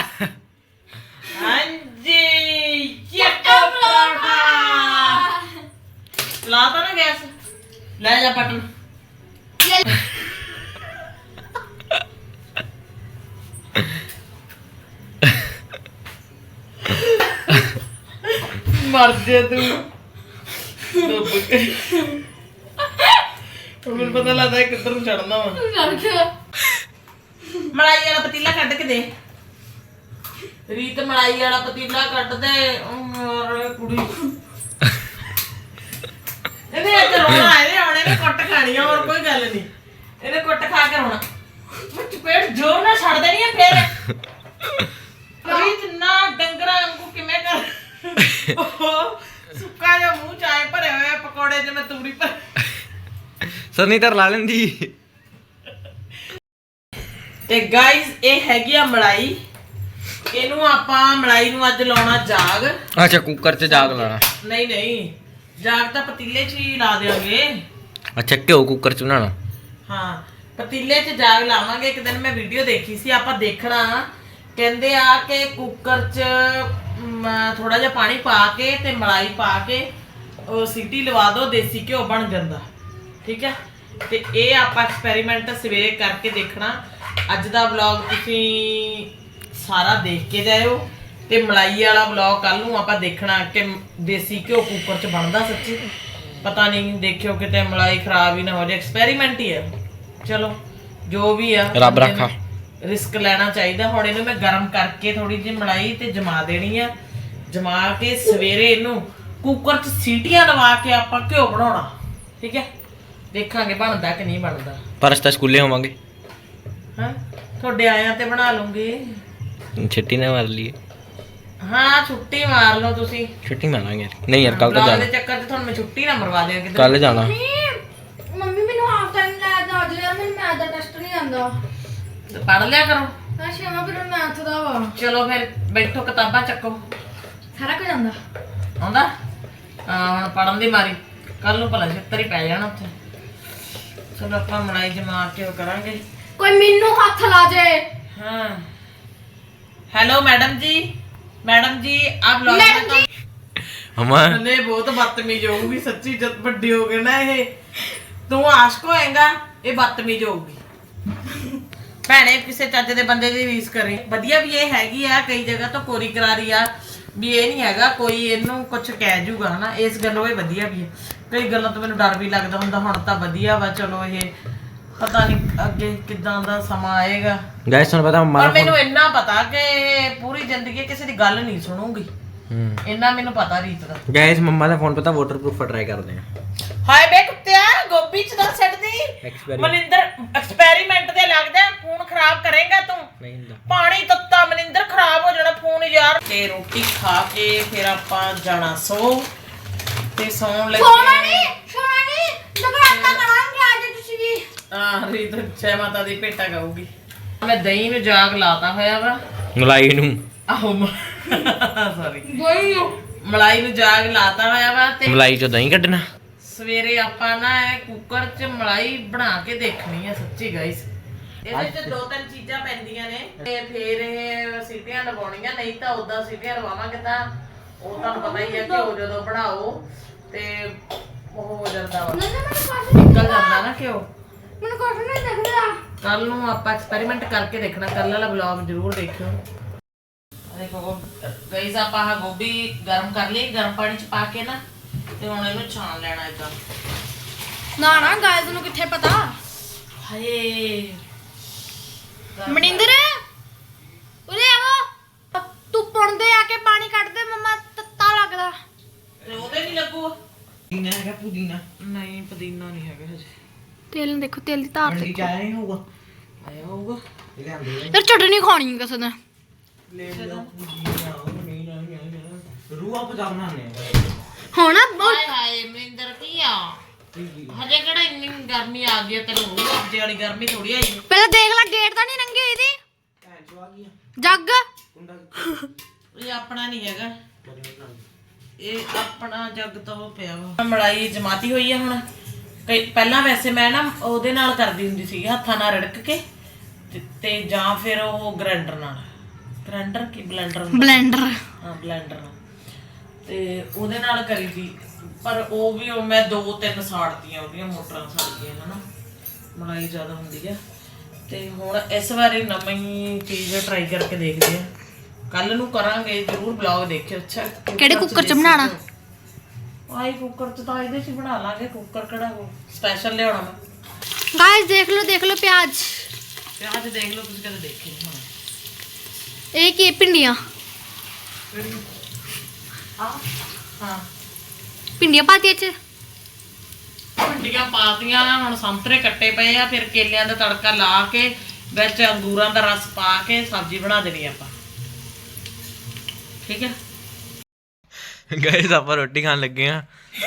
ਹਾਂਜੀ ਚੱਕੋ ਪਰੌਂਠਾ ਲਾ ਤਾ ਨਾ ਗੈਸ ਲੈ ਜਾ ਪਟਨ ਮਰ ਜੇ ਤੂੰ ਡੁੱਬ ਕੇ ਹੁਣ ਮੈਨੂੰ ਪਤਾ ਲੱਗਦਾ ਕਿੱਧਰ ਨੂੰ ਚੜਨਾ ਵਾ। ਮਲਾਈ ਵਾਲਾ ਪਤੀਲਾ ਕੱਢ ਕੇ ਦੇ। ਰੀਤ ਮਲਾਈ ਵਾਲਾ ਪਤੀਲਾ ਕੱਢ ਦੇ ਔਰ ਕੁੜੀ। ਇਹਨੇ ਅੱਜ ਰੋਣਾ ਇਹਨੇ ਹੁਣ ਇਹਨੇ ਕੁੱਟ ਖਾਣੀ ਆ ਹੋਰ ਕੋਈ ਗੱਲ ਨਹੀਂ। ਇਹਨੇ ਕੁੱਟ ਖਾ ਕੇ ਰੋਣਾ। ਮੈਂ ਚਪੇੜ ਜ਼ੋਰ ਨਾਲ ਛੱਡ ਦੇਣੀ ਆ ਫੇਰ। ਰੀਤ ਨਾ ਡੰਗਰਾ ਵਾਂਗੂ ਕਿਵੇਂ ਕਰ ਉਹ ਸੁੱਕਾ ਜਿਹਾ ਮੂੰਹ ਚ ਆਏ ਭਰੇ ਹੋਏ ਆ ਪਕੌੜੇ ਜਿਵੇਂ ਤੂੜੀ ਪਰ ਸਨੀ ਤਾਂ ਲਾ ਲੈਂਦੀ। ਤੇ ਗਾਇਸ ਇਹ ਹੈਗੀ ਆ ਮਲਾਈ। ਇਹਨੂੰ ਆਪਾਂ ਮਲਾਈ ਨੂੰ ਅੱਜ ਲਾਉਣਾ ਜਾਗ। ਅੱਛਾ ਕੁੱਕਰ 'ਚ ਜਾਗ ਲਾਣਾ ਨਹੀਂ ਨਹੀਂ। ਜਾਗ ਤਾਂ ਪਤੀਲੇ 'ਚ ਹੀ ਲਾ ਦੇਵਾਂਗੇ ਅੱਛਾ ਘਿਓ ਕੁੱਕਰ 'ਚ ਬਣਾਉਣਾ। ਹਾਂ ਪਤੀਲੇ 'ਚ ਜਾਗ ਲਾਵਾਂਗੇ। ਇੱਕ ਦਿਨ ਮੈਂ ਵੀਡੀਓ ਦੇਖੀ ਸੀ ਆਪਾਂ ਦੇਖਣਾ। ਕਹਿੰਦੇ ਆ ਕਿ ਕੁੱਕਰ 'ਚ ਥੋੜਾ ਜਿਹਾ ਪਾਣੀ ਪਾ ਕੇ ਤੇ ਮਲਾਈ ਪਾ ਕੇ ਉਹ ਸੀਟੀ ਲਵਾ ਦਿਓ ਦੇਸੀ ਘਿਓ ਬਣ ਜਾਂਦਾ। ਠੀਕ ਹੈ ਤੇ ਇਹ ਆਪਾਂ ਐਕਸਪੈਰੀਮੈਂਟ ਸਵੇਰੇ ਕਰਕੇ ਦੇਖਣਾ। ਅੱਜ ਦਾ ਵਲੌਗ ਤੁਸੀਂ ਸਾਰਾ ਦੇਖ ਕੇ ਜਾਇਓ। ਤੇ ਮਲਾਈ ਵਾਲਾ ਵਲੌਗ ਕੱਲ ਨੂੰ ਆਪਾਂ ਦੇਖਣਾ ਕਿ ਦੇਸੀ ਘਿਓ ਕੁੱਕਰ 'ਚ ਬਣਦਾ ਸੱਚੀ। ਪਤਾ ਨਹੀਂ ਦੇਖਿਓ ਕਿਤੇ ਮਲਾਈ ਖਰਾਬ ਹੀ ਨਾ ਹੋ ਜਾਏ। ਐਕਸਪੈਰੀਮੈਂਟ ਹੀ ਹੈ ਚਲੋ ਜੋ ਵੀ ਆ ਰੱਬ ਰਾਖਾ। ਰਿਸਕ ਲੈਣਾ ਚਾਹੀਦਾ। ਹੁਣ ਇਹਨੂੰ ਮੈਂ ਗਰਮ ਕਰਕੇ ਥੋੜੀ ਜਿਹੀ ਮਲਾਈ ਤੇ ਜਮਾ ਦੇਣੀ ਆ। ਜਮਾ ਕੇ ਸਵੇਰੇ ਇਹਨੂੰ ਕੁੱਕਰ 'ਚ ਸੀਟੀਆਂ ਲਵਾ ਕੇ ਆਪਾਂ ਘਿਓ ਬਣਾਉਣਾ। ਠੀਕ ਹੈ? ਦੇਖਾਂਗੇ ਬਣਦਾ ਕਿ ਨਹੀਂ ਬਣਦਾ। ਪਰ ਅਸੀਂ ਤਾਂ ਸਕੂਲੇ ਹੋਵਾਂਗੇ। ਹਾਂ? ਤੁਹਾਡੇ ਆਇਆਂ ਤੇ ਬਣਾ ਲੂੰਗੀ ਛੁੱਟੀ ਨਾ ਮਾਰ ਲਈਏ। ਹਾਂ ਛੁੱਟੀ ਮਾਰ ਲਓ ਤੁਸੀਂ। ਛੁੱਟੀ ਮਾਰਾਂਗੇ। ਯਾਰ ਨਹੀਂ ਯਾਰ ਕੱਲ ਤਾਂ ਬਲੌਗ ਜਾਣਾ। ਦੇ ਚੱਕਰ 'ਚ ਤੁਹਾਨੂੰ ਮੈਂ ਛੁੱਟੀ ਨਾ ਮਰਵਾ ਦਿਆਂ ਕਿਤੇ ਕੱਲ ਜਾਣਾ। ਮੰਮੀ ਮੈਨੂੰ ਹਾਫ ਟਾਈਮ ਲੈ ਕੇ ਆ ਜਾ ਯਾਰ ਮੈਨੂੰ ਮੈਥ ਦਾ ਟੈਸਟ ਨਹੀਂ ਪੜ ਲਿਆ ਕਰੋ। ਹਾਂ ਛੇਵਾਂ ਪੀਰੀਅਡ ਮੈਥ ਦਾ ਵਾ। ਚਲੋ ਫਿਰ ਬੈਠੋ ਕਿਤਾਬਾਂ ਚੱਕੋ। ਸਾਰਾ ਕੁਝ ਆਉਂਦਾ? ਆਉਂਦਾ? ਹਾਂ ਹੁਣ ਪੜਨ ਦੀ ਮਾਰੀ। ਕੱਲ ਨੂੰ ਭਲਾ ਛੱਤਰ ਹੀ ਪੈ ਜਾਣਾ ਉੱਥੇ। ਚਲੋ ਆਪਾਂ ਮਲਾਈ ਜਮਾ ਕੇ ਉਹ ਕਰਾਂਗੇ। ਕੋਈ ਮੈਨੂੰ ਹੱਥ ਲਾ ਜੇ। ਹਾਂ। ਹੈਲੋ ਮੈਡਮ ਜੀ। ਮੈਡਮ ਜੀ ਆਪ ਲੋਗ ਮੈਡਮ ਅਮਾ ਨੇ ਬਹੁਤ ਬਦਤਮੀਜ਼ ਹੋਊਗੀ ਸੱਚੀ ਜਦ ਵੱਡੀ ਹੋ ਗਏ ਨਾ ਇਹ। ਤੂੰ ਆਸ਼ਕ ਹੋਏਗਾ ਇਹ ਬਦਤਮੀਜ਼ ਹੋਊਗੀ। ਭੈਣੇ ਕਿਸੇ ਚੱਜ ਦੇ ਬੰਦੇ ਦੀ ਰੀਸ ਕਰੇ। ਵਧੀਆ ਵੀ ਇਹ ਹੈਗੀ ਆ ਕਈ ਜਗ੍ਹਾ ਤੋਂ ਕੋਰੀ ਕਰਾਰੀ ਆ ਵੀ ਇਹ ਨਹੀਂ ਹੈਗਾ ਕੋਈ ਇਹਨੂੰ ਕੁਝ ਕਹਿ ਜੂਗਾ ਹਨਾ। ਇਸ ਗੱਲੋਂ ਇਹ ਵਧੀਆ ਵੀ ਹੈ ਕਈ ਗੱਲਾਂ ਤੋਂ ਮੈਨੂੰ ਡਰ ਵੀ ਲੱਗਦਾ ਹੁੰਦਾ ਹੁਣ ਤਾਂ ਵਧੀਆ ਵਾ ਚਲੋ ਇਹ ਪਤਾ ਨਹੀਂ ਅੱਗੇ ਕਿਦਾਂ ਦਾ ਸਮਾਂ ਆਏਗਾ। ਗਾਇਸ ਤੁਹਾਨੂੰ ਪਤਾ ਪਰ ਮਾਰਾ ਮੈਨੂੰ ਇੰਨਾ ਪਤਾ ਕਿ ਪੂਰੀ ਜ਼ਿੰਦਗੀ ਕਿਸੇ ਦੀ ਗੱਲ ਨਹੀਂ ਸੁਣੂਗੀ। ਇੰਨਾ ਮੈਨੂੰ ਪਤਾ ਰੀਤ ਦਾ। ਗਾਇਸ ਮੰਮਾ ਦਾ ਫੋਨ ਪਤਾ ਵਾਟਰਪ੍ਰੂਫ ਟਰਾਈ ਕਰਦੇ ਆ। ਹਾਏ ਬੇ ਕੁੱਤਿਆ ਗੋਭੀ ਚ ਨਾ ਛੱਡਦੀ Experiment. ਮਨਿੰਦਰ ਐਕਸਪੈਰੀਮੈਂਟ ਤੇ ਲੱਗਦਾ ਫੋਨ ਖਰਾਬ ਕਰੇਗਾ ਤੂੰ। ਨਹੀਂ ਹੁੰਦਾ। ਪਾਣੀ ਤੱਤਾ ਮਨਿੰਦਰ ਖਰਾਬ ਹੋ ਜਾਣਾ ਫੋਨ ਯਾਰ। ਤੇ ਰੋਟੀ ਖਾ ਕੇ ਫਿਰ ਆਪਾਂ ਜਾਣਾ ਸੋ ਤੇ ਸੌਣ ਲੱਗੇ। ਸੋਣਾ ਨਹੀਂ ਸੋਣਾ ਨਹੀਂ ਜਗਰਾਤਾ ਕਰਾਂਗੇ ਅੱਜ ਤੁਸੀਂ ਵੀ। ਆ ਰੀਤ ਜੈ ਮਾਤਾ ਦੀ ਭੇਟਾ ਗਾਊਗੀ ਮੈਂ ਦਹੀਂ ਨੂੰ ਜਾਗ ਲਾਤਾ ਹੋਇਆ ਵਾ। ਮਲਾਈ ਨੂੰ। ਆਹੋ ਸੌਰੀ ਮਲਾਈ ਨੂੰ ਜਾਗ ਲਾਤਾ ਹੋਇਆ ਵਾ ਤੇ ਮਲਾਈ ਚੋਂ ਦਹੀਂ ਕੱਢਣਾ। ਸਵੇਰੇ ਆਪਾਂ ਨਾ ਇਹ ਕੁੱਕਰ 'ਚ ਮਲਾਈ ਬਣਾ ਕੇ ਦੇਖਣੀ ਆ ਸੱਚੀ ਗਾਇਸ ਇਹਦੇ 'ਚ ਦੋ ਤਿੰਨ ਚੀਜ਼ਾਂ ਪੈਂਦੀਆਂ ਨੇ। ਤੇ ਫਿਰ ਇਹ ਸੀਟੀਆਂ ਲਵਾਉਣੀਆਂ ਨਹੀਂ ਤਾਂ ਉਦਾਂ ਸੀਟੀਆਂ ਲਵਾਵਾਂਗੇ ਤਾਂ ਉਹ ਤੁਹਾਨੂੰ ਪਤਾ ਹੀ ਹੈ ਕਿ ਉਹ ਜਦੋਂ ਬਣਾਓ ਤੇ ਉਹ ਹੋ ਜਾਂਦਾ ਵਾ। ਨਿਕਲ ਜਾਂਦਾ ਨਾ ਘਿਓ। ਮੈਨੂੰ ਕੁਝ ਨਹੀਂ ਦਿਖਦਾ। ਕੱਲ ਨੂੰ ਆਪਾਂ ਐਕਸਪੈਰੀਮੈਂਟ ਕਰਕੇ ਦੇਖਣਾ ਕੱਲ ਵਾਲਾ ਵਲੌਗ ਜ਼ਰੂਰ ਦੇਖਿਓ। ਦੇਖੋ ਗਾਇਸ ਆਪਾਂ ਆਹ ਗੋਭੀ ਗਰਮ ਕਰ ਲਈ ਗਰਮ ਪਾਣੀ 'ਚ ਪਾ ਕੇ ਨਾ ਤੇ ਹੁਣ ਇਹਨੂੰ ਛਾਣ ਲੈਣਾ ਇਦਾਂ। ਨਾ ਨਾ ਗਾਇਜ਼ ਨੂੰ ਕਿੱਥੇ ਪਤਾ? ਹਾਏ। ਮਨਿੰਦਰ? ਉਰੇ ਆਵੋ ਤੂੰ ਪੁੰਦੇ ਆ ਕੇ ਪਾਣੀ ਕੱਢ ਦੇ ਮੰਮਾ ਤੱਤਾ ਲੱਗਦਾ। ਤੇ ਉਹਦੇ ਨਹੀਂ ਲੱਗੂਗਾ ਪੁਦੀਨਾ ਹੈਗਾ ਪੁਦੀਨਾ। ਨਹੀਂ ਪੁਦੀਨਾ ਨਹੀਂ ਹੈਗਾ ਹਜੇ। ਤੇਲ ਨੂੰ ਦੇਖੋ ਤੇਲ ਦੀ ਧਾਰ ਮੰਡੀ ਚ ਆਇਆ ਨਹੀਂ ਹੋਊਗਾ? ਆਇਆ ਹੋਊਗਾ। ਯਾਰ ਚਟਨੀ ਖਾਣੀ ਕਿਸੇ ਨੇ ਰੂਆ ਪਜਾਮ ਬਣਾਉਂਦੇ ਹੁਣ ਹਾਏ ਹਾਏ ਮਨਿੰਦਰ ਕੀ ਆ? ਹਜੇ ਕਿਹੜਾ ਇੰਨੀ ਗਰਮੀ ਆ ਗਈ ਆ ਤੈਨੂੰ ਉਹ ਹਫ਼ਤੇ ਵਾਲੀ ਗਰਮੀ ਥੋੜੀ ਆਈ ਪਹਿਲਾਂ ਦੇਖ ਲੈ ਡੇਟ ਤਾਂ ਨਹੀਂ ਲੰਘੀ ਇਹਦੀ। ਜੱਗ। ਇਹ ਆਪਣਾ ਨਹੀਂ ਹੈਗਾ। ਇਹ ਆਪਣਾ ਜੱਗ ਤਾਂ ਉਹ ਪਿਆ ਵਾ। ਮਲਾਈ ਜਮਾਤੀ ਹੋਈ ਆ ਹੁਣ। ਕਈ ਪਹਿਲਾਂ ਵੈਸੇ ਮੈਂ ਨਾ ਉਹਦੇ ਨਾਲ ਕਰਦੀ ਹੁੰਦੀ ਸੀ ਹੱਥਾਂ ਨਾਲ ਰੜਕ ਕੇ। ਤੇ- ਤੇ ਜਾਂ ਫਿਰ ਉਹ ਗ੍ਰਾਈਂਡਰ ਨਾਲ। ਗ੍ਰਾਈਂਡਰ ਕੀ ਬਲੈਂਡਰ ਬਲੈਂਡਰ ਹਾਂ ਬਲੈਂਡਰ ਨਾਲ ਤੇ ਉਹਦੇ ਨਾਲ ਕਰੀ ਦੀ ਪਰ ਉਹ ਵੀ ਉਹ ਮੈਂ ਦੋ ਤਿੰਨ ਸਾੜਤੀਆਂ ਉਹਦੀਆਂ ਮੋਟਰਾਂ ਸੜ ਗਈਆਂ ਹਨਾ। ਮਲਾਈ ਜ਼ਿਆਦਾ ਹੁੰਦੀ ਆ। ਤੇ ਹੁਣ ਇਸ ਵਾਰੀ ਨਵੀਂ ਚੀਜ਼ ਟਰਾਈ ਕਰਕੇ ਦੇਖਦੇ ਆ। ਕੱਲ ਨੂੰ ਕਰਾਂਗੇ ਜਰੂਰ ਬਲੌਗ ਦੇਖਿਓ ਅੱਛਾ? ਕਿਹੜੇ ਕੁੱਕਰ 'ਚ ਬਣਾਉਣਾ? ਆਈ ਕੁੱਕਰ ਚ ਤਾਂ ਇਹਦੇ ਚ ਹੀ ਬਣਾ ਲਾਂਗੇ ਕੁੱਕਰ ਕਿਹੜਾ ਸਪੈਸ਼ਲ ਲਿਆਉਣਾ। ਮੈਂ ਗਾਇਜ਼ ਦੇਖ ਲਓ ਦੇਖ ਲਓ ਪਿਆਜ਼। ਅੱਜ ਦੇਖ ਲਓ ਤੁਸੀਂ ਕਦੇ ਦੇਖੇ ਨਹੀਂ ਹੋਣਾ। ਇਹ ਕੀ ਪਿੰਡੀਆਂ ਆ ਹਾਂ। ਪਿੰਡੀਆਂ ਪਾਤੀਆਂ ਚ? ਭਿੰਡੀਆਂ ਪਾਤੀਆਂ ਹੁਣ ਸੰਤਰੇ ਕੱਟੇ ਪਏ ਆ ਫਿਰ ਕੇਲਿਆਂ ਦਾ ਤੜਕਾ ਲਾ ਕੇ ਵਿੱਚ ਅੰਗੂਰਾਂ ਦਾ ਰਸ ਪਾ ਕੇ ਸਬਜ਼ੀ ਬਣਾ ਦੇਣੀ ਆਪਾਂ। ਠੀਕ ਹੈ ਗਾਇਸ ਆਪਾਂ ਰੋਟੀ ਖਾਣ ਲੱਗੇ ਆ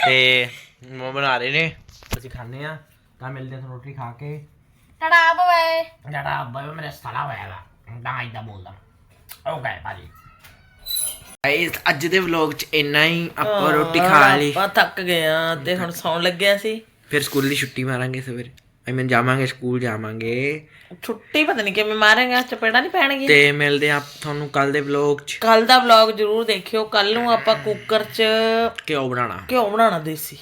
ਤੇ ਮੰਮਾ ਬਣਾ ਰਹੇ ਨੇ ਅਸੀਂ ਖਾਣੇ ਆ। ਤਾਂ ਮਿਲਦੇ ਆ ਤੁਹਾਨੂੰ ਰੋਟੀ ਖਾ ਕੇ। ਟੜਾ ਬਵੇ ਜੜਾ ਬਾਈ ਮੇਰੇ ਸਾਲਾ ਹੋਇਆਗਾ ਤਾਂ ਇਦਾਂ ਬੋਲਦਾ। ਓਕੇ ਭਾਜੀ ਗਾਇਸ ਅੱਜ ਦੇ ਵਲੌਗ ਚ ਇੰਨਾ ਹੀ ਆਪਾਂ ਰੋਟੀ ਖਾ ਲਈ। ਆਪਾਂ ਥੱਕ ਗਏ ਆ ਤੇ ਹੁਣ ਸੌਣ ਲੱਗਿਆ ਸੀ। ਫਿਰ ਸਕੂਲ ਦੀ ਛੁੱਟੀ ਮਾਰਾਂਗੇ ਸਵੇਰੇ। ਆਈ ਮੀਨ ਜਾਵਾਂਗੇ ਸਕੂਲ ਜਾਵਾਂਗੇ। ਛੁੱਟੀ ਪਤਾ ਨਹੀਂ ਕਿਵੇਂ ਮਾਰਾਂਗਾ ਚਪੇੜਾ ਨਹੀਂ ਪੈਣਗੇ ਤੇ ਮਿਲਦੇ ਆ ਤੁਹਾਨੂੰ ਕੱਲ ਦੇ ਵਲੌਗ ਚ। ਕੱਲ ਦਾ ਵਲੌਗ ਜਰੂਰ ਦੇਖਿਓ। ਕੱਲ ਨੂੰ ਆਪਾਂ ਕੁੱਕਰ 'ਚ ਕਿਉਂ ਬਣਾਣਾ ਘਿਓ ਬਣਾਉਣਾ ਦੇਸੀ।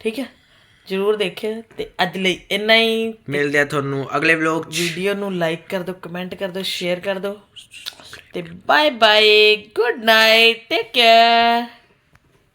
ਠੀਕ ਹੈ? ਜਰੂਰ ਦੇਖਿਓ ਤੇ ਅੱਜ ਲਈ ਇੰਨਾ ਹੀ ਮਿਲਦੇ ਆ ਤੁਹਾਨੂੰ ਅਗਲੇ ਵਲੌਗ ਚ। ਵੀਡੀਓ ਨੂੰ ਲਾਈਕ ਕਰ ਦਿਓ ਕਮੈਂਟ ਕਰ ਦਿਓ ਸ਼ੇਅਰ ਕਰ ਦਿਓ ਤੇ bye bye good night take care